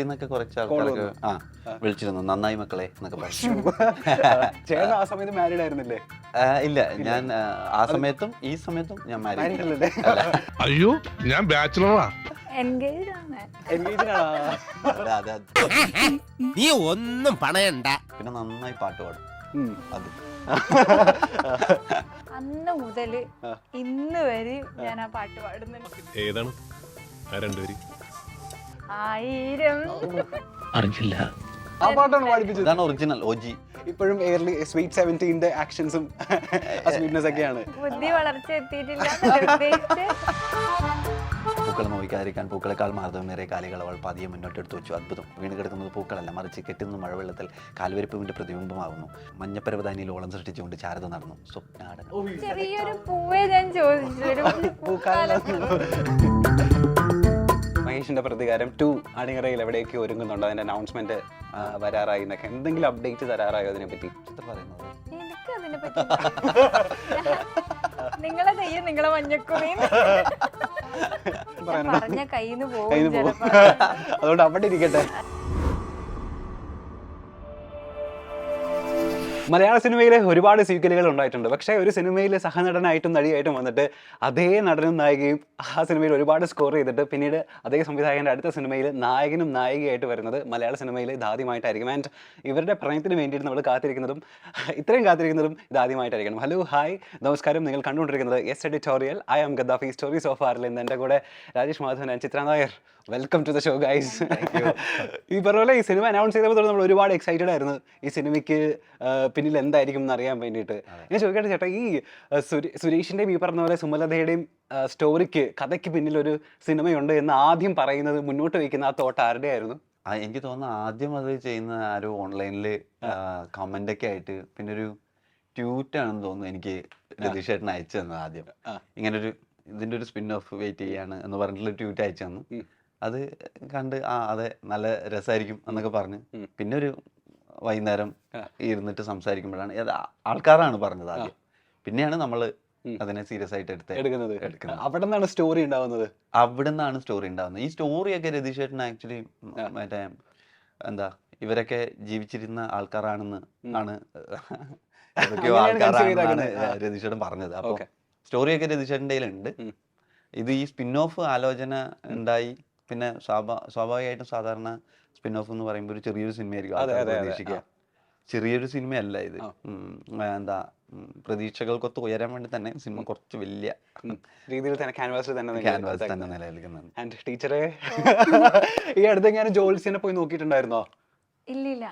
എന്നൊക്കെ കുറച്ച് ആൾക്കാരൊക്കെ ആ വിളിച്ചിരുന്നു. നന്നായി മക്കളെ എന്നൊക്കെ പറഞ്ഞു. ചേട്ടൻ ആ സമയത്ത് മാരീഡ് ആയിരുന്നില്ലേ? ഇല്ല. ഞാൻ ആ, സമയത്തും ഈ സമയത്തും ഞാൻ മാരീഡ് അയ്യോ ഞാൻ ബാച്ചിലറാ. നീ ഒന്നും പണയണ്ട. പിന്നെ നന്നായി പാട്ട് പാടും. അത്. അന്ന് മുതൽ ആ. ഇന്ന് വരെ ഞാൻ ആ പാട്ട് പാടുന്നുണ്ട്. ഏതാണ്? ആ രണ്ടുപേര്. ആയിരം. അറിഞ്ഞില്ല. ആ പാട്ടാണ് പാടിപ്പിച്ചത് ഇതാണ് ഒറിജിനൽ ഓജി ഇപ്പോഴും എയർലി സ്വീറ്റ് സെവന്റീന്റെ ആക്ഷൻസും സ്വീറ്റ്നെസ് ഒക്കെയാണ്. ബുദ്ധി വളർച്ച എത്തിയിട്ടില്ല പൂക്കളെ നോവിക്കാതിരിക്കാൻ പൂക്കളെക്കാൾ മാർദ്ദവമേറെ കാലികൾ അവൾ പതിയെ മുന്നോട്ടെടുത്ത് വെച്ചു. അത്ഭുതം. വീണ് കിടക്കുന്നത് പൂക്കളല്ല. മറിച്ച് കെട്ടുന്ന മഴവെള്ളത്തിൽ കാൽവരിപ്പുവിന്റെ പ്രതിബിംബമാകുന്നു മഞ്ഞപ്പരവതാനിയിൽ ഓളം സൃഷ്ടിച്ചുകൊണ്ട് ചാരത നടന്നു. സ്വപ്നാടനം. ചെറിയൊരു പൂവേ ഞാൻ ചോദിച്ചു മഹേഷിന്റെ പ്രതികാരം ടു അണിയറയിൽ എവിടെയൊക്കെ ഒരുങ്ങുന്നുണ്ട്? അതിന്റെ അനൗൺസ്മെന്റ് വരാറായി എന്നൊക്കെ. എന്തെങ്കിലും അപ്ഡേറ്റ് തരാറായോ അതിനെ പറ്റി പറയുന്നത്. നിങ്ങളെ നിങ്ങളെ മഞ്ഞക്കുറി. പറഞ്ഞ പോകും അതുകൊണ്ട് അവിടെ ഇരിക്കട്ടെ. മലയാള സിനിമയിൽ ഒരുപാട് സീക്വലുകൾ ഉണ്ടായിട്ടുണ്ട്. പക്ഷേ ഒരു സിനിമയിൽ സഹനടനായിട്ടും നടിയായിട്ടും വന്നിട്ട് അതേ നടനും നായികയും ആ സിനിമയിൽ ഒരുപാട് സ്കോർ ചെയ്തിട്ട് പിന്നീട് അതേ സംവിധായകന്റെ അടുത്ത സിനിമയിൽ നായകനും നായികയായിട്ട് വരുന്നത് മലയാള സിനിമയിൽ ഇതാദ്യമായിട്ടായിരിക്കും ആൻഡ് ഇവരുടെ പ്രണയത്തിന് വേണ്ടിയിട്ട് നമ്മൾ കാത്തിരിക്കുന്നതും ഇത്രയും കാത്തിരിക്കുന്നതും ഇതാദ്യമായിട്ടായിരിക്കണം ഹലോ ഹായ് നമസ്കാരം. നിങ്ങൾ കണ്ടുകൊണ്ടിരിക്കുന്നത് S editorial I am Gaddafi stories of ആറിൽ നിന്ന് എന്റെ കൂടെ Rajesh Madhavan and Chitra Nair. Welcome to the show guys ഈ പറഞ്ഞ പോലെ ഈ സിനിമ അനൗൺസ് ചെയ്തപ്പോൾ തൊട്ട് നമ്മൾ ഒരുപാട് എക്സൈറ്റഡ് ആയിരുന്നു. ഈ സിനിമയ്ക്ക് പിന്നിൽ എന്തായിരിക്കും എന്ന് അറിയാൻ വേണ്ടിയിട്ട്. ഞാൻ ചോദിക്കട്ടെ ചേട്ടാ ഈ സുരേഷിന്റെയും ഈ പറഞ്ഞ പോലെ സുമലതയുടെയും സ്റ്റോറിക്ക് കഥയ്ക്ക് പിന്നിൽ ഒരു സിനിമയുണ്ട് എന്ന് ആദ്യം പറയുന്നത് മുന്നോട്ട് വയ്ക്കുന്ന ആ തോട്ട് ആരുടെ ആയിരുന്നു? ആ, എനിക്ക് തോന്നുന്നു ആദ്യം അത് ചെയ്യുന്ന ആരും ഓൺലൈനിൽ കമന്റ് ഒക്കെ ആയിട്ട് പിന്നെ ഒരു ട്വീറ്റ് ആണെന്ന് തോന്നുന്നു എനിക്ക് രതീഷ് ചേട്ടൻ അയച്ചു തന്നത് ആദ്യം. ഇങ്ങനൊരു ഇങ്ങനെ ഒരു ഇതിന്റെ ഒരു സ്പിൻ ഓഫ് വെയിറ്റ് ചെയ്യാണ് എന്ന് പറഞ്ഞിട്ടുള്ള ട്യൂറ്റ് അയച്ചു തന്നു. അത് കണ്ട് ആ അതെ നല്ല രസമായിരിക്കും എന്നൊക്കെ പറഞ്ഞ് പിന്നെ ഒരു വൈകുന്നേരം. ഇരുന്നിട്ട് സംസാരിക്കുമ്പോഴാണ് ആൾക്കാരാണ് പറഞ്ഞത് ആദ്യം. പിന്നെയാണ് നമ്മൾ അതിനെ സീരിയസ് ആയിട്ട് എടുത്ത് എടുക്കുന്നത്. അവിടെ നിന്നാണ് സ്റ്റോറി ഉണ്ടാവുന്നത്? അവിടെ നിന്നാണ് സ്റ്റോറി ഉണ്ടാവുന്നത്. ഈ സ്റ്റോറിയൊക്കെ രതീഷ് ചേട്ടൻ ആക്ച്വലി. മറ്റേ എന്താ ഇവരൊക്കെ ജീവിച്ചിരുന്ന ആൾക്കാരാണെന്ന്. ആണ് ഏതൊക്കെയോ അങ്ങനെയാണ് ആൾക്കാരാണെന്നാണ് ചെയ്തേക്കുന്നത്. ആ. രതീഷ് ചേട്ടൻ പറഞ്ഞത്. അപ്പോൾ സ്റ്റോറിയൊക്കെ രതീഷേട്ടന്റെ ഉണ്ട് ഇത് ഈ സ്പിൻ ഓഫ് ആലോചന ഉണ്ടായി. പിന്നെ സ്വാഭാ സ്വാഭാവികമായിട്ടും സാധാരണ സ്പിൻ ഓഫ് എന്ന് പറയുമ്പോൾ ഒരു ചെറിയൊരു സിനിമയായിരിക്കും ആൾക്കാർ. പ്രതീക്ഷിക്കുക. ചെറിയൊരു സിനിമയല്ല ഇത്. എന്താ പ്രതീക്ഷകൾക്കൊത്ത് ഉയരാൻ വേണ്ടി തന്നെ സിനിമ കുറച്ച് വലിയ. രീതിയിൽ തന്നെ ക്യാൻവാസിൽ തന്നെ ക്യാൻവാസ് തന്നെ. നിലനിൽക്കുന്നുണ്ട്. ആൻഡ് ടീച്ചറെ ഈ അടുത്ത് ഞാൻ ജോൽസിനെ പോയി നോക്കിയിട്ടുണ്ടായിരുന്നോ? ഇല്ല?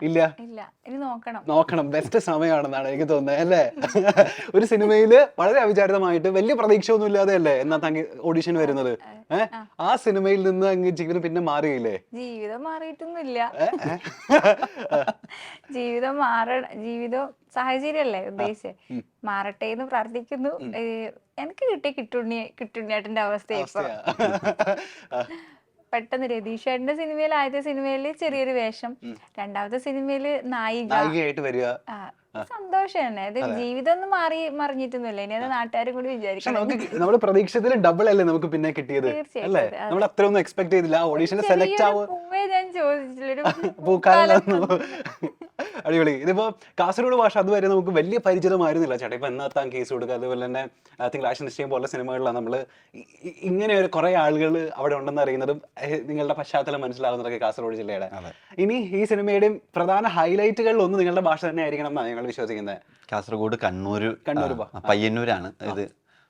നോക്കണം. ബെസ്റ്റ് സമയമാണെന്നാണ് എനിക്ക് തോന്നുന്നത് അല്ലേ? ഒരു സിനിമയിൽ വളരെ അവിചാരിതമായിട്ട് വലിയ പ്രതീക്ഷ ഒന്നും ഇല്ലാതെ അല്ലേ എന്നാ തങ്ങി ഓഡിഷൻ വരുന്നത്? ഏഹ് ആ. സിനിമയിൽ നിന്ന് അങ്ങ് ജീവിതം പിന്നെ മാറിയില്ലേ? ജീവിതം മാറിയിട്ടൊന്നുമില്ല. ജീവിതം മാറ ജീവിതം സാഹചര്യമല്ലേ ഉദ്ദേശിച്ചേ? മാറട്ടെ എന്ന് പ്രാർത്ഥിക്കുന്നു. എനിക്ക് കിട്ടിയ കിട്ടുണ്ണി കിട്ടുണ്ണിയാട്ടിന്റെ അവസ്ഥ ഇപ്പൊ. പെട്ടെന്ന് രതീഷ് ചേട്ടന്റെ സിനിമയിൽ ആദ്യത്തെ സിനിമയിൽ ചെറിയൊരു വേഷം. രണ്ടാമത്തെ സിനിമയിൽ നായിക. നായികയായിട്ട് വരിക. സന്തോഷം തന്നെ. അത്. ജീവിതം ഒന്നും മാറി മറിഞ്ഞിട്ടൊന്നുമില്ല. ഇനി അത് നാട്ടുകാരും കൂടി വിചാരിക്കണം. നമുക്ക് നമ്മൾ ഡബിൾ അല്ലേ നമുക്ക് പിന്നെ കിട്ടിയത്? അല്ലേ. നമ്മൾ അത്രയൊന്നും എക്സ്പെക്ട് ചെയ്തില്ല. ഓഡീഷന് സെലക്ട് ആവുക ഞാൻ ചോദിച്ചില്ല അടിപൊളി. ഇതിപ്പോ കാസർഗോഡ് ഭാഷ അതുവരെ നമുക്ക് വലിയ പരിചിതമായിരുന്നില്ല. ചേട്ടാ ഇപ്പൊ എന്നാത്താൻ കേസ് കൊടുക്കുക അതുപോലെ തന്നെ തിങ്കളാഴ്ച നിശ്ചയം പോലെ സിനിമകളിലാണ് നമ്മൾ ഇങ്ങനെ ഒരു കുറേ ആളുകൾ അവിടെ ഉണ്ടെന്ന് അറിയുന്നതും നിങ്ങളുടെ പശ്ചാത്തലം മനസ്സിലാകുന്നതൊക്കെ കാസർഗോഡ് ജില്ലയുടെ. ഇനി ഈ സിനിമയുടെയും പ്രധാന ഹൈലൈറ്റുകളിൽ ഒന്ന് നിങ്ങളുടെ ഭാഷ തന്നെ ആയിരിക്കണം എന്നാണ് ഞങ്ങൾ വിശ്വസിക്കുന്നത്. കാസർഗോഡ് കണ്ണൂർ കണ്ണൂർ പയ്യന്നൂരാണ്. ഇത്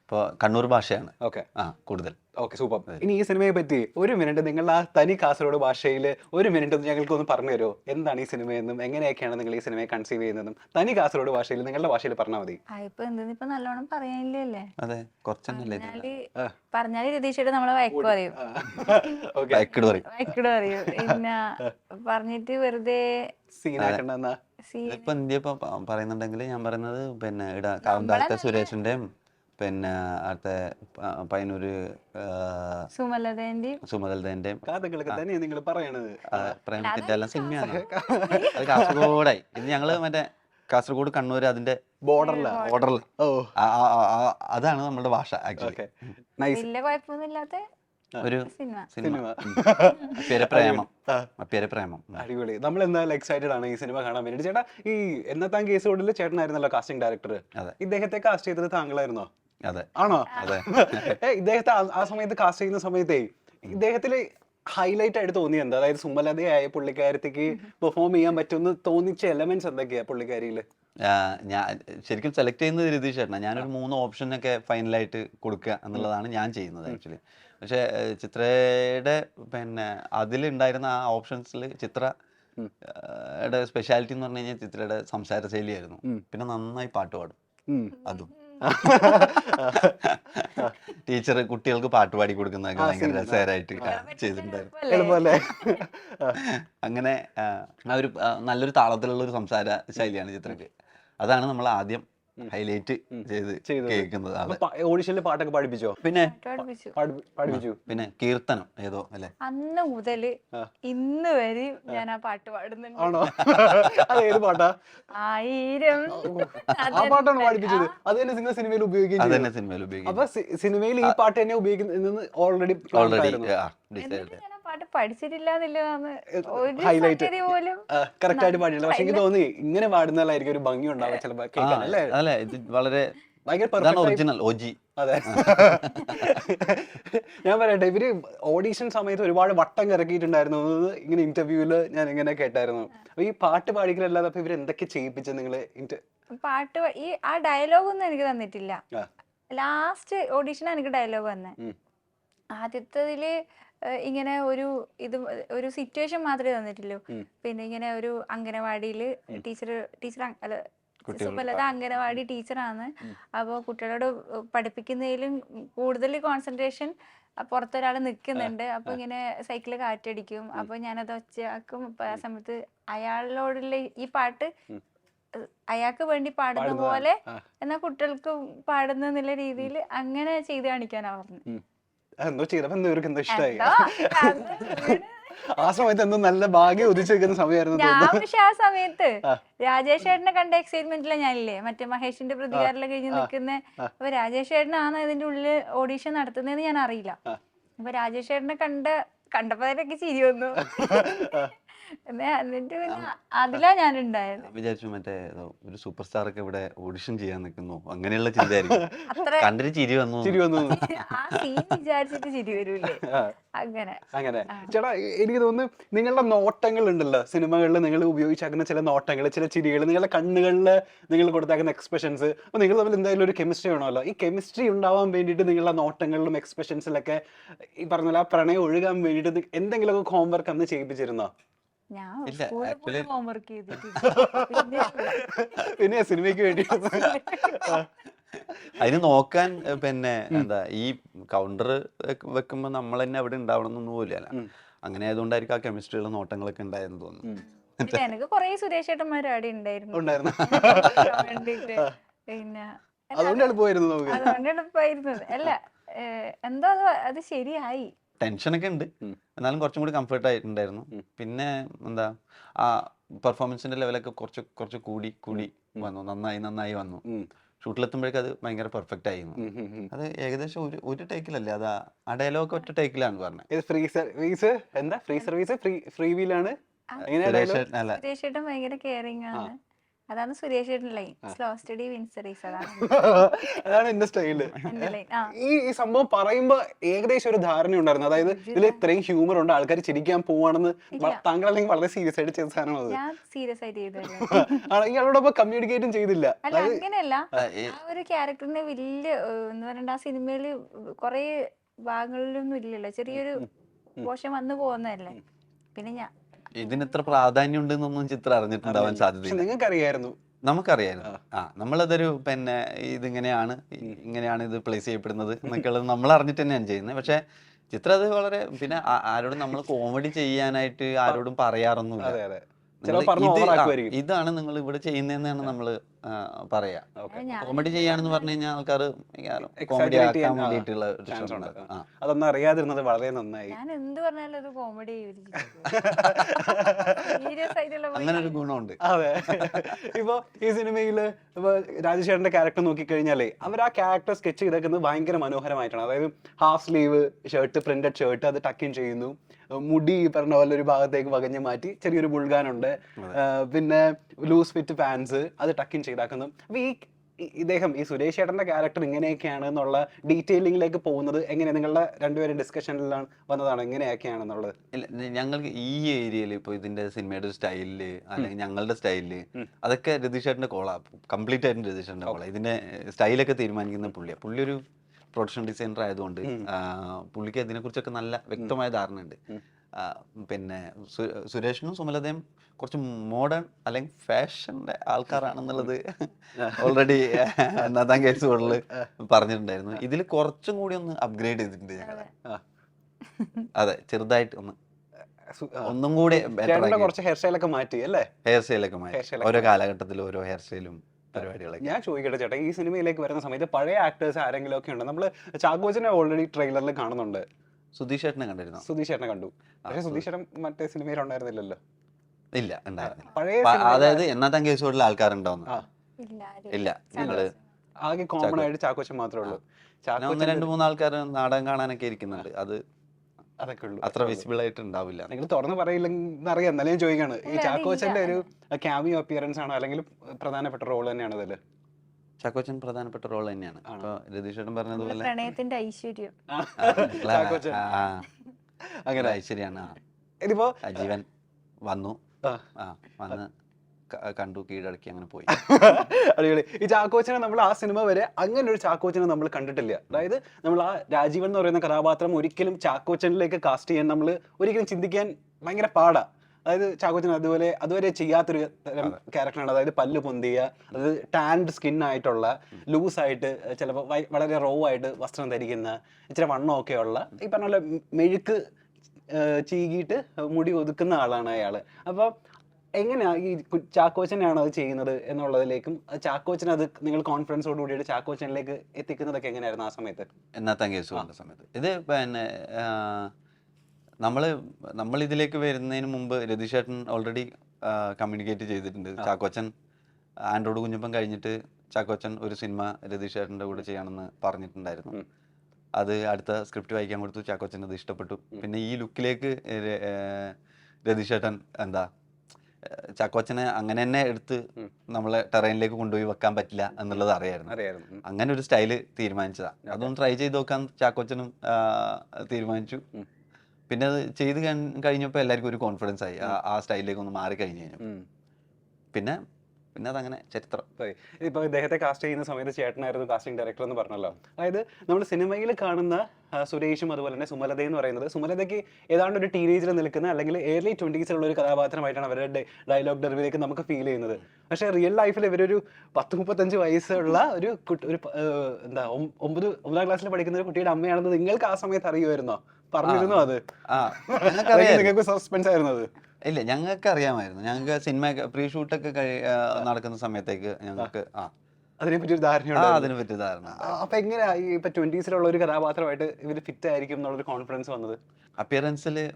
ഇപ്പോൾ കണ്ണൂർ ഭാഷയാണ്. ഓക്കെ. ആ കൂടുതൽ. Okay super. ഇനി ഈ സിനിമയെ പറ്റി ഒരു മിനിറ്റ് നിങ്ങൾ ആ തനി കാസർഗോഡ് ഭാഷയിൽ ഒരു മിനിറ്റ് ഒന്ന് ഞങ്ങൾക്ക് ഒന്ന് പറഞ്ഞു തരുമോ? എന്താണ് ഈ സിനിമയെന്നും എങ്ങനെയൊക്കെയാണ് നിങ്ങൾ ഈ സിനിമയെ കൺസീവ് ചെയ്യുന്നതും തനി കാസർഗോഡ് ഭാഷയിൽ നിങ്ങളുടെ ഭാഷയിൽ പറഞ്ഞാൽ മതി. ഇപ്പൊ നല്ലോണം പറയാനില്ലല്ലേ? അതെ പറഞ്ഞാൽ രതീഷയുടെ നമ്മളെ വയക്ക് പറയും. ഓക്കെ. ബാക്കിട് പറയും. വയക്കിട് പറയും. പിന്നെ പറഞ്ഞിട്ട് വെറുതെ സീനാക്കണ്ടെന്നാ ഇപ്പൊ ഇന്ത്യ ഇപ്പൊ പറയുന്നുണ്ടെങ്കിൽ ഞാൻ പറയുന്നത് പിന്നെ ഇവിടെ കാവന്താഴത്തെ സുരേഷിന്റെയും പിന്നെ അടുത്ത പ- പയ്യന്നൂര് ആ, സുമലതേന്റെയും കഥകളൊക്കെ തന്നെയാണ് നിങ്ങൾ പറയണത്. പ്രേമത്തിന്റെ എല്ലാം സിനിമയാണ് അത് കാസർഗോഡായി. ഇത് ഞങ്ങൾ മറ്റേ കാസർഗോഡ് കണ്ണൂർ അതിന്റെ ബോർഡറിൽ ഓർഡറിൽ ഓ. അതാണ് നമ്മുടെ ഭാഷ ആക്ച്വലി നൈസ് ഒരു സിനിമ. സിനിമ. സിനിമ. പേര് പ്രേമം. ആ. പേര് പ്രേമം. അടിപൊളി. നമ്മൾ എന്തായാലും എക്സൈറ്റഡ് ആണ് ഈ സിനിമ കാണാൻ വേണ്ടി ചേട്ടാ ഈ എന്നത്താൻ കേസ് കൊണ്ടിൽ ചേട്ടനായിരുന്നല്ലോ കാസ്റ്റിംഗ് ഡയറക്ടർ. ഇദ്ദേഹത്തെ കാസ്റ്റ് ചെയ്തത് താങ്കളായിരുന്നോ? അതെ. ആണോ? അതെ. ഇദ്ദേഹത്തെ ആ- ആ സമയത്ത് കാസ്റ്റ് ചെയ്യുന്ന സമയത്തെ ഇദ്ദേഹത്തിൽ ഹൈലൈറ്റ് ആയിട്ട് തോന്നിയത് എന്താ അതായത് സുമലതയായ പുള്ളിക്കാരത്തേക്ക് പെർഫോം ചെയ്യാൻ പറ്റുമെന്ന് തോന്നിച്ച എലമെന്റ്സ് എന്തൊക്കെയാ പുള്ളിക്കാരിയിൽ? ആ, ഞാൻ ശരിക്കും സെലക്ട് ചെയ്യുന്നത് രതീഷ് ചേട്ടനാ. ഞാനൊരു മൂന്ന് ഓപ്ഷനൊക്കെ ഫൈനലായിട്ട് കൊടുക്കുക എന്നുള്ളതാണ് ഞാൻ ചെയ്യുന്നത് ആക്ച്വലി പക്ഷെ ഏഹ്, ചിത്രയുടെ പിന്നെ അതിലുണ്ടായിരുന്ന ആ ഓപ്ഷൻസിൽ ചിത്ര ഉം. ഏഹ്, യുടെ സ്പെഷ്യാലിറ്റി എന്ന് പറഞ്ഞു കഴിഞ്ഞാൽ ചിത്രയുടെ സംസാര ശൈലിയായിരുന്നു ഉം. പിന്നെ നന്നായി പാട്ട് പാടും. അതും. ടീച്ചർ കുട്ടികൾക്ക് പാട്ട് പാടി കൊടുക്കുന്നതൊക്കെ ഭയങ്കര. രസകരമായിട്ട് ചെയ്തിട്ടുണ്ടായിരുന്നു അങ്ങനെ ആ, ഒരു നല്ലൊരു താളത്തിലുള്ള ഒരു സംസാര ശൈലിയാണ് ചിത്രക്ക്. അതാണ് നമ്മൾ ആദ്യം ഹൈലൈറ്റ് ചെയ്ത്. കേൾക്കുന്നത് ഓഡിഷനിൽ പാട്ടൊക്കെ പഠിപ്പിച്ചോ? പിന്നെ പാടിപ്പിച്ചു പഠിപ്പിച്ചു. പിന്നെ കീർത്തനം ഏതോ അല്ലെ? അന്ന് മുതൽ. ഇന്ന് വരെ ഞാൻ ആ പാട്ട് പാടുന്നുണ്ട്. ആണോ? അത് ഏത് പാട്ടാ? ആയിരം ആ പാട്ടാണ് പഠിപ്പിച്ചത്? അത് തന്നെ നിങ്ങൾ സിനിമയിൽ ഉപയോഗിക്കുന്നത് അത് തന്നെ സിനിമയിൽ ഉപയോഗിക്കും അപ്പൊ സിനിമയിൽ ഈ പാട്ട് തന്നെ ഉപയോഗിക്കുന്നത് ഓൾറെഡി ഓൾറെഡി പാട്ട് പഠിച്ചിട്ടില്ല കറക്റ്റ് ആയിട്ട് പാടില്ല പക്ഷെ എനിക്ക് തോന്നി ഇങ്ങനെ പാടുന്നതായിരിക്കും ഒരു ഭംഗി ഉണ്ടാവുക ചിലപ്പോ. അല്ലേ? അല്ലെ? ഇത് വളരെ ഒറിജിനൽ ഒജി അതെ. ഞാൻ പറയട്ടെ ഇവർ ഓഡീഷൻ സമയത്ത് ഒരുപാട് വട്ടം കറക്കിയിട്ടുണ്ടായിരുന്നു. ഇങ്ങനെ ഇന്റർവ്യൂവിൽ ഞാൻ ഇങ്ങനെ കേട്ടായിരുന്നു. അപ്പൊ ഈ പാട്ട് പാടിക്കലല്ലാതെ അപ്പൊ ഇവർ എന്തൊക്കെ ചെയ്യിപ്പിച്ച നിങ്ങൾ പാട്ട് ഈ ആ ഡയലോഗ് ഒന്നും എനിക്ക് തന്നിട്ടില്ല. ലാസ്റ്റ് ഓഡീഷൻ എനിക്ക് ഡയലോഗ് വന്നത് ആദ്യത്തെ ആദ്യത്തതിൽ ഇങ്ങനെ ഒരു ഇത് ഒരു സിറ്റുവേഷൻ മാത്രമേ തന്നിട്ടുള്ളൂ പിന്നെ ഇങ്ങനെ ഒരു അംഗനവാടിയിൽ ടീച്ചർ ടീച്ചർ അല്ല സുബലത അംഗനവാടി ടീച്ചറാണ്. അപ്പോൾ കുട്ടികളോട് പഠിപ്പിക്കുന്നതിലും കൂടുതൽ കോൺസെൻട്രേഷൻ പുറത്തൊരാൾ നിൽക്കുന്നുണ്ട്. അപ്പൊ ഇങ്ങനെ സൈക്കിൾ കാറ്റടിക്കും. അപ്പൊ ഞാനത് ഒച്ചയാക്കും. അപ്പൊ ആ സമയത്ത് അയാളോടുള്ള ഈ പാട്ട്. അയാൾക്ക് വേണ്ടി പാടുന്ന പോലെ. എന്നാ കുട്ടികൾക്ക് പാടുന്ന എന്നുള്ള രീതിയിൽ അങ്ങനെ ചെയ്ത് കാണിക്കാനാ പറഞ്ഞു എന്തോ ചെയ്തപ്പോ ഇവർക്ക് എന്തോ ഇഷ്ടമായി ആ സമയത്ത് എന്തോ നല്ല ഭാഗ്യം ഉദിച്ചു നിൽക്കുന്ന സമയമായിരുന്നു ഞാൻ പക്ഷെ ആ സമയത്ത്. രാജേഷ് ഏട്ടനെ കണ്ട എക്സൈറ്റ്മെന്റിലെ ഞാനില്ലേ? മറ്റേ മഹേഷിന്റെ പ്രതികാരം കഴിഞ്ഞ് നിൽക്കുന്ന. അപ്പൊ രാജേഷ് ഏട്ടനാണ് ഇതിന്റെ ഉള്ളിൽ ഓഡീഷൻ നടത്തുന്നതെന്ന് ഞാൻ അറിയില്ല. അപ്പൊ രാജേഷ് ഏട്ടനെ കണ്ട കണ്ടപ്പോ ചിരി വന്നു. എന്നിട്ട് പിന്നെ അതിലാ ഞാൻ ഉണ്ടായത് വിചാരിച്ചു മറ്റേ ഒരു സൂപ്പർ സ്റ്റാർ ഒക്കെ ഇവിടെ ഓഡിഷൻ ചെയ്യാൻ നിൽക്കുന്നു. അങ്ങനെയുള്ള ചിന്തയായിരിക്കും അത്ര കണ്ടിട്ട് ചിരി വന്നു. ചിരി വന്നു. ആ സീൻ വിചാരിച്ചിട്ട് ചിരി വരൂലേ അങ്ങനെ. അങ്ങനെ. ചേട്ടാ എനിക്ക് തോന്നുന്നു നിങ്ങളുടെ നോട്ടങ്ങൾ ഉണ്ടല്ലോ സിനിമകളിൽ നിങ്ങൾ ഉപയോഗിച്ചാക്കുന്ന ചില നോട്ടങ്ങൾ ചില ചിരികൾ നിങ്ങളുടെ കണ്ണുകളിൽ നിങ്ങൾ കൊടുത്താക്കുന്ന എക്സ്പ്രഷൻസ് അപ്പൊ നിങ്ങൾ തമ്മിൽ എന്തായാലും ഒരു കെമിസ്ട്രി വേണമല്ലോ. ഈ കെമിസ്ട്രി ഉണ്ടാവാൻ വേണ്ടിയിട്ട് നിങ്ങളുടെ നോട്ടങ്ങളിലും എക്സ്പ്രഷൻസിലൊക്കെ ഈ പറഞ്ഞ ആ പ്രണയം ഒഴുകാൻ വേണ്ടിയിട്ട് എന്തെങ്കിലുമൊക്കെ ഹോംവർക്ക് അന്ന് ചെയ്യിപ്പിച്ചിരുന്നോ? ഞാൻ ഇല്ല, സ്കൂളിൽ പോയി actually- ഹോംവർക്ക് ചെയ്തിട്ടില്ല. പിന്നെ സിനിമയ്ക്ക് വേണ്ടി അതിന് നോക്കാൻ പിന്നെ എന്താ ഈ കൗണ്ടർ വെക്കുമ്പോൾ നമ്മൾ തന്നെ അവിടെ ഉണ്ടാവണം എന്നൊന്നും പോലും ഉം. അങ്ങനെ ആയതുകൊണ്ടായിരിക്കും ആ കെമിസ്ട്രിയുള്ള നോട്ടങ്ങളൊക്കെ ഉണ്ടായെന്ന് തോന്നുന്നു. പിന്നെ എനിക്ക് കൊറേ സുരേഷ് ഏട്ടന്മാർ അവിടെ ഉണ്ടായിരുന്നു. ഉണ്ടായിരുന്നു. പിന്നെ അല്ല, അതുകൊണ്ട് എളുപ്പമായിരുന്നു നമുക്ക് അതുകൊണ്ട് എളുപ്പമായിരുന്നത് അല്ല ഏഹ്, എന്തോ അത് അത് ശരിയായി. ടെൻഷനൊക്കെ ഉണ്ട്. എന്നാലും കുറച്ചും കൂടി കംഫർട്ട് ആയിട്ടുണ്ടായിരുന്നു. പിന്നെ എന്താ ആ പെർഫോമൻസിന്റെ ലെവലൊക്കെ കുറച്ച് കുറച്ച് കൂടി കൂടി വന്നു. നന്നായി നന്നായി വന്നു. ഷൂട്ടിലെത്തുമ്പോഴേക്കും അത് ഭയങ്കര പെർഫെക്റ്റ് ആയിരുന്നു. അത് ഏകദേശം ഒരു ഒരു ടേക്കിലല്ലേ അത് ആ- ഡയലോഗ് ഒറ്റ ടേക്കിലാണ് പറഞ്ഞത് ഇത് ഫ്രീ സർവീസ് എന്താ? ഫ്രീ സർവീസ് ഫ്രീ ഫ്രീ വീലാണ് ഭയങ്കര കെയറിംഗ് ആണ്. അതാണ് സുരേഷ് ലൈൻ. സ്ലോ സ്റ്റഡി വിൻസറീസ് അതാണ്. അതാണ് എന്റെ സ്റ്റൈൽ. എന്റെ ലൈൻ ആ. ഈ ഈ സംഭവം പറയുമ്പോ ഏകദേശം ഒരു ധാരണ ഉണ്ടായിരുന്നു. അതായത് ഇതിൽ ഇത്രയും ഹ്യൂമർ ഉണ്ട് ആൾക്കാർ ചിരിക്കാൻ പോവാണെന്ന്. വ- താങ്കൾ അല്ലെങ്കിൽ വളരെ സീരിയസ് ആയിട്ട് ചെയ്ത സാധനം അത്. ഞാൻ സീരിയസ് ആയിട്ട് ചെയ്തു ആണ് ഇയാളോടൊപ്പം കമ്മ്യൂണിക്കേറ്റും ചെയ്തില്ല. അല്ല അതായത് അങ്ങനെയല്ല. ആ, ഒരു ക്യാരക്ടറിന്റെ വലിയ എന്ന് പറയണ്ട ആ സിനിമയിൽ കൊറേ ഭാഗങ്ങളിലൊന്നും ഇല്ലല്ലോ. ചെറിയൊരു പോഷൻ വന്നു പോകുന്നതല്ലേ. പിന്നെ ഞാൻ ഇതിന് എത്ര പ്രാധാന്യം ഉണ്ടെന്നൊന്നും ചിത്രം അറിഞ്ഞിട്ടുണ്ടാവാൻ സാധ്യത സാധ്യതയില്ല. നിങ്ങൾക്ക് അറിയായിരുന്നു നമുക്കറിയായിരുന്നു. ആ. നമ്മളതൊരു പിന്നെ ഇതിങ്ങനെയാണ് ഇങ്ങനെയാണ് ഇത് പ്ലേസ് ചെയ്യപ്പെടുന്നത് എന്നൊക്കെയുള്ളത് നമ്മൾ അറിഞ്ഞിട്ട് തന്നെയാണ് ചെയ്യുന്നത്. പക്ഷേ ചിത്രം അത് വളരെ പിന്നെ ആരോടും നമ്മൾ കോമഡി ചെയ്യാനായിട്ട് ആരോടും പറയാറൊന്നുമില്ല. ഇതാണ് നിങ്ങൾ ഇവിടെ ചെയ്യുന്നതെന്നാണ് നമ്മൾ പറയാ. കോമഡി ചെയ്യാണെന്ന് പറഞ്ഞു കഴിഞ്ഞാൽ ആൾക്കാർ കോമഡി ആക്കാൻ വേണ്ടിയിട്ടുള്ള. അതൊന്നും അറിയാതിരുന്നത് വളരെ നന്നായി. ഞാൻ എന്ത് പറഞ്ഞാലും ഒരു കോമഡി അങ്ങനെ ഒരു ഗുണമുണ്ട്. അതെ. ഇപ്പൊ ഈ സിനിമയിൽ ഇപ്പൊ രാജശേഖരന്റെ ക്യാരക്ടർ നോക്കിക്കഴിഞ്ഞാലേ അവർ ആ ക്യാരക്ടർ സ്കെച്ച് ചെയ്തേക്കുന്നത് ഭയങ്കര മനോഹരമായിട്ടാണ്. അതായത് half sleeve shirt printed shirt അത് ടക്കിൻ ചെയ്യുന്നു. മുടി ഈ പറഞ്ഞ പോലെ ഒരു ഭാഗത്തേക്ക് വകഞ്ഞ് മാറ്റി ചെറിയൊരു ബുൾഗാനുണ്ട് പിന്നെ ലൂസ് ഫിറ്റ് പാൻസ് അത് ടക്കിൻ ചെയ്താക്കുന്നു. അപ്പൊ ഈ ഇദ്ദേഹം ഈ സുരേഷ് ചേട്ടന്റെ ക്യാരക്ടർ ഇങ്ങനെയൊക്കെയാണ് എന്നുള്ള ഡീറ്റെയിലിംഗിലേക്ക് പോകുന്നത് എങ്ങനെ നിങ്ങളുടെ രണ്ടുപേരും ഡിസ്കഷനിലാണ് വന്നതാണ് എങ്ങനെയൊക്കെയാണെന്നുള്ളത്. ഇല്ല, ഞങ്ങൾക്ക് ഈ ഏരിയയിൽ ഇപ്പോൾ ഇതിന്റെ സിനിമയുടെ സ്റ്റൈലിൽ അല്ലെങ്കിൽ ഞങ്ങളുടെ സ്റ്റൈലിൽ അതൊക്കെ രതീഷ് രതീഷേട്ടന്റെ കോളാ. കംപ്ലീറ്റ് ആയിട്ട് രതീഷ് രതീഷേട്ടന്റെ കോളാ. ഇതിന്റെ സ്റ്റൈലൊക്കെ തീരുമാനിക്കുന്ന പുള്ളിയാണ് പുള്ളി ഒരു പ്രൊഡക്ഷൻ ഡിസൈനർ ആയതുകൊണ്ട് പുള്ളിക്ക് അതിനെക്കുറിച്ചൊക്കെ നല്ല വ്യക്തമായ ധാരണയുണ്ട്. ഉണ്ട് പിന്നെ സുരേഷിനും സുമലതയും കുറച്ച് മോഡേൺ അല്ലെങ്കിൽ ഫാഷന്റെ ആൾക്കാരാണെന്നുള്ളത് ഓൾറെഡി നദാം കേസുകളിൽ പറഞ്ഞിട്ടുണ്ടായിരുന്നു. ഇതിൽ കുറച്ചും കൂടി ഒന്ന് അപ്ഗ്രേഡ് ചെയ്തിട്ടുണ്ട് ഞങ്ങളെ. അതെ. ചെറുതായിട്ട് ഒന്ന് ഒന്നും കൂടി കുറച്ച് ഹെയർ സ്റ്റൈലൊക്കെ മാറ്റി അല്ലേ? ഹെയർ സ്റ്റൈലൊക്കെ മാറ്റി. ഓരോ കാലഘട്ടത്തിൽ ഓരോ ഹെയർ സ്റ്റൈലും പരിപാടികളൊക്കെ. ഞാൻ ചോദിക്കട്ടെ ചേട്ടാ ഈ സിനിമയിലേക്ക് വരുന്ന സമയത്ത് പഴയ ആക്ടേഴ്സ് ആരെങ്കിലും ഒക്കെ ഉണ്ട്? നമ്മൾ ചാക്കോച്ചനെ ഓൾറെഡി ട്രെയിലറിൽ കാണുന്നുണ്ട്. സുധീഷ് ചേട്ടനെ കണ്ടിരുന്നു? സുധീഷ് ചേട്ടനെ കണ്ടു. പക്ഷേ സുധീഷ് ചേട്ടൻ മറ്റേ സിനിമയിൽ ഉണ്ടായിരുന്നില്ലല്ലോ. ഇല്ല ഉണ്ടായിരുന്നില്ല. പഴയ അതായത് എന്നാത്താൻ കേസുകളിൽ ആൾക്കാരുണ്ടാവുന്നു ആ. ഇല്ല ഇല്ല ഞങ്ങൾ ആകെ കോമൺ ആയിട്ട് ചാക്കോച്ചൻ മാത്രമേ ഉള്ളൂ. ചാക്കോച്ചൻ രണ്ട് മൂന്ന് ആൾക്കാർ നാടകം കാണാനൊക്കെ ഇരിക്കുന്നുണ്ട്. അത് അതൊക്കെ ഉള്ളൂ അത്ര വിസിബിൾ ആയിട്ട് ഉണ്ടാവില്ല നിങ്ങൾ തുറന്ന് പറയില്ലെന്ന് അറിയാം എന്നാലും ഞാൻ ചോദിക്കാണ്. ഈ ചാക്കോച്ചന്റെ ഒരു ക്യാമിയോ അപ്പിയറൻസ് ആണോ? അല്ലെങ്കിൽ പ്രധാനപ്പെട്ട റോൾ തന്നെയാണ് അതിൽ? ചാക്കോച്ചൻ പ്രധാനപ്പെട്ട റോൾ തന്നെയാണ്. അപ്പോൾ ഇപ്പൊ രതീഷ് ചേട്ടൻ പറഞ്ഞതുപോലെ പ്രണയത്തിന്റെ ഐശ്വര്യം. അങ്ങനെ. ഐശ്വര്യാണ് ഇനിയിപ്പോ ജീവൻ വന്നു. ആ. വന്ന്. കണ്ടു കീഴടക്കി അങ്ങനെ പോയി. അടിപൊളി. ഈ ചാക്കോച്ചനെ നമ്മൾ ആ സിനിമ വരെ അങ്ങനെ ഒരു ചാക്കോച്ചനെ നമ്മൾ കണ്ടിട്ടില്ല. അതായത് നമ്മൾ ആ രാജീവൻ എന്ന് പറയുന്ന കഥാപാത്രം ഒരിക്കലും ചാക്കോച്ചനിലേക്ക് കാസ്റ്റ് ചെയ്യാൻ നമ്മൾ ഒരിക്കലും ചിന്തിക്കാൻ ഭയങ്കര പാടാ. അതായത് ചാക്കോച്ചൻ അതുപോലെ അതുവരെ ചെയ്യാത്തൊരു തരം ക്യാരക്ടറാണ് അതായത് പല്ല് പൊന്തിയ അതായത് ടാൻഡ് സ്കിൻ ആയിട്ടുള്ള ലൂസ് ആയിട്ട് ചിലപ്പോൾ വളരെ റോ ആയിട്ട് വസ്ത്രം ധരിക്കുന്ന ഇച്ചിരി വണ്ണമൊക്കെ ഉള്ള ഈ പറഞ്ഞ പോലെ മെഴുക്ക് ചീകിയിട്ട് മുടി ഒതുക്കുന്ന ആളാണ് അയാൾ അപ്പോൾ എങ്ങനെയാ ഈ ചാക്കോച്ചനാണ് അത് ചെയ്യുന്നത് എന്നുള്ളതിലേക്കും ചാക്കോച്ചൻ അത് നിങ്ങൾ കോൺഫിഡൻസോട് കൂടിയിട്ട് ചാക്കോച്ചനിലേക്ക് എത്തിക്കുന്നതൊക്കെ എങ്ങനെയായിരുന്നു ആ സമയത്ത്? എന്നാത്താൻ കേസ് വന്ന സമയത്ത്. ഇത് പിന്നെ നമ്മൾ നമ്മൾ ഇതിലേക്ക് വരുന്നതിന് മുമ്പ് രതീഷേട്ടൻ ഓൾറെഡി കമ്മ്യൂണിക്കേറ്റ് ചെയ്തിട്ടുണ്ട്. ചാക്കോച്ചൻ ആൻഡ്രോയിഡ് കുഞ്ഞപ്പൻ കഴിഞ്ഞിട്ട് ചാക്കോച്ചൻ ഒരു സിനിമ രതീഷേട്ടന്റെ കൂടെ ചെയ്യണമെന്ന് പറഞ്ഞിട്ടുണ്ടായിരുന്നു. അത് അടുത്ത സ്ക്രിപ്റ്റ് വായിക്കാൻ കൊടുത്തു ചാക്കോച്ചൻ അത് ഇഷ്ടപ്പെട്ടു പിന്നെ ഈ ലുക്കിലേക്ക് രതീഷേട്ടൻ എന്താ ചാക്കോച്ചനെ അങ്ങനെ തന്നെ എടുത്ത് നമ്മളെ ടെറൈനിലേക്ക് കൊണ്ടുപോയി വെക്കാൻ പറ്റില്ല എന്നുള്ളത് അറിയായിരുന്നു. അറിയായിരുന്നു. അങ്ങനെ ഒരു സ്റ്റൈൽ തീരുമാനിച്ചതാ. അതൊന്ന് ട്രൈ ചെയ്ത് നോക്കാൻ ചാക്കോച്ചനും തീരുമാനിച്ചു. പിന്നെ അത് ചെയ്ത് കഴിഞ്ഞപ്പോൾ എല്ലാവർക്കും ഒരു കോൺഫിഡൻസ് ആയി. ആ- ആ സ്റ്റൈലിലേക്ക് ഒന്ന് മാറി കഴിഞ്ഞു. കഴിഞ്ഞു പിന്നെ പിന്നെ അതങ്ങനെ ചരിത്രം. ഇപ്പൊ ഇദ്ദേഹത്തെ കാസ്റ്റ് ചെയ്യുന്ന സമയത്ത് ചേട്ടനായിരുന്നു കാസ്റ്റിംഗ് ഡയറക്ടർ എന്ന് പറഞ്ഞല്ലോ. അതായത് നമ്മൾ സിനിമയിൽ കാണുന്ന സുരേഷും അതുപോലെ തന്നെ സുമലത എന്ന് പറയുന്നത് സുമലതയ്ക്ക് ഏതാണ്ട് ഒരു ടീനേജിൽ നിൽക്കുന്ന അല്ലെങ്കിൽ ഏർലി ട്വന്റീസിലുള്ള ഒരു കഥാപാത്രമായിട്ടാണ് അവരുടെ ഡയലോഗ് ഡെർവിലേക്ക് നമുക്ക് ഫീൽ ചെയ്യുന്നത്. പക്ഷേ റിയൽ ലൈഫിൽ ഇവരൊരു പത്ത് മുപ്പത്തഞ്ച് വയസ്സുള്ള ഒരു കുട്ടി ഒരു എന്താ ഒമ്പത് ഒമ്പതാം ക്ലാസ്സിൽ പഠിക്കുന്ന ഒരു കുട്ടിയുടെ അമ്മയാണെന്ന് നിങ്ങൾക്ക് ആ സമയത്ത് അറിയുമായിരുന്നോ? പറഞ്ഞിരുന്നോ അത്? ആ. നിങ്ങൾക്ക് സസ്പെൻസ് ആയിരുന്നു അത് ഇല്ല ഞങ്ങൾക്ക് അറിയാമായിരുന്നു. ഞങ്ങൾക്ക് സിനിമ പ്രീ ഷൂട്ടൊക്കെ കഴി നടക്കുന്ന സമയത്തേക്ക് ഞങ്ങൾക്ക് ആ. അതിനെപ്പറ്റി ഒരു ധാരണ അതിനെപ്പറ്റി അതിനെ പറ്റി ധാരണ അപ്പൊ എങ്ങനെയാ ഈ ഇപ്പൊ ട്വന്റീസിലുള്ള ഒരു കഥാപാത്രമായിട്ട് ഇവർ ഫിറ്റ് ആയിരിക്കും എന്നുള്ളൊരു കോൺഫിഡൻസ് വന്നത്? അപ്പിയറൻസിൽ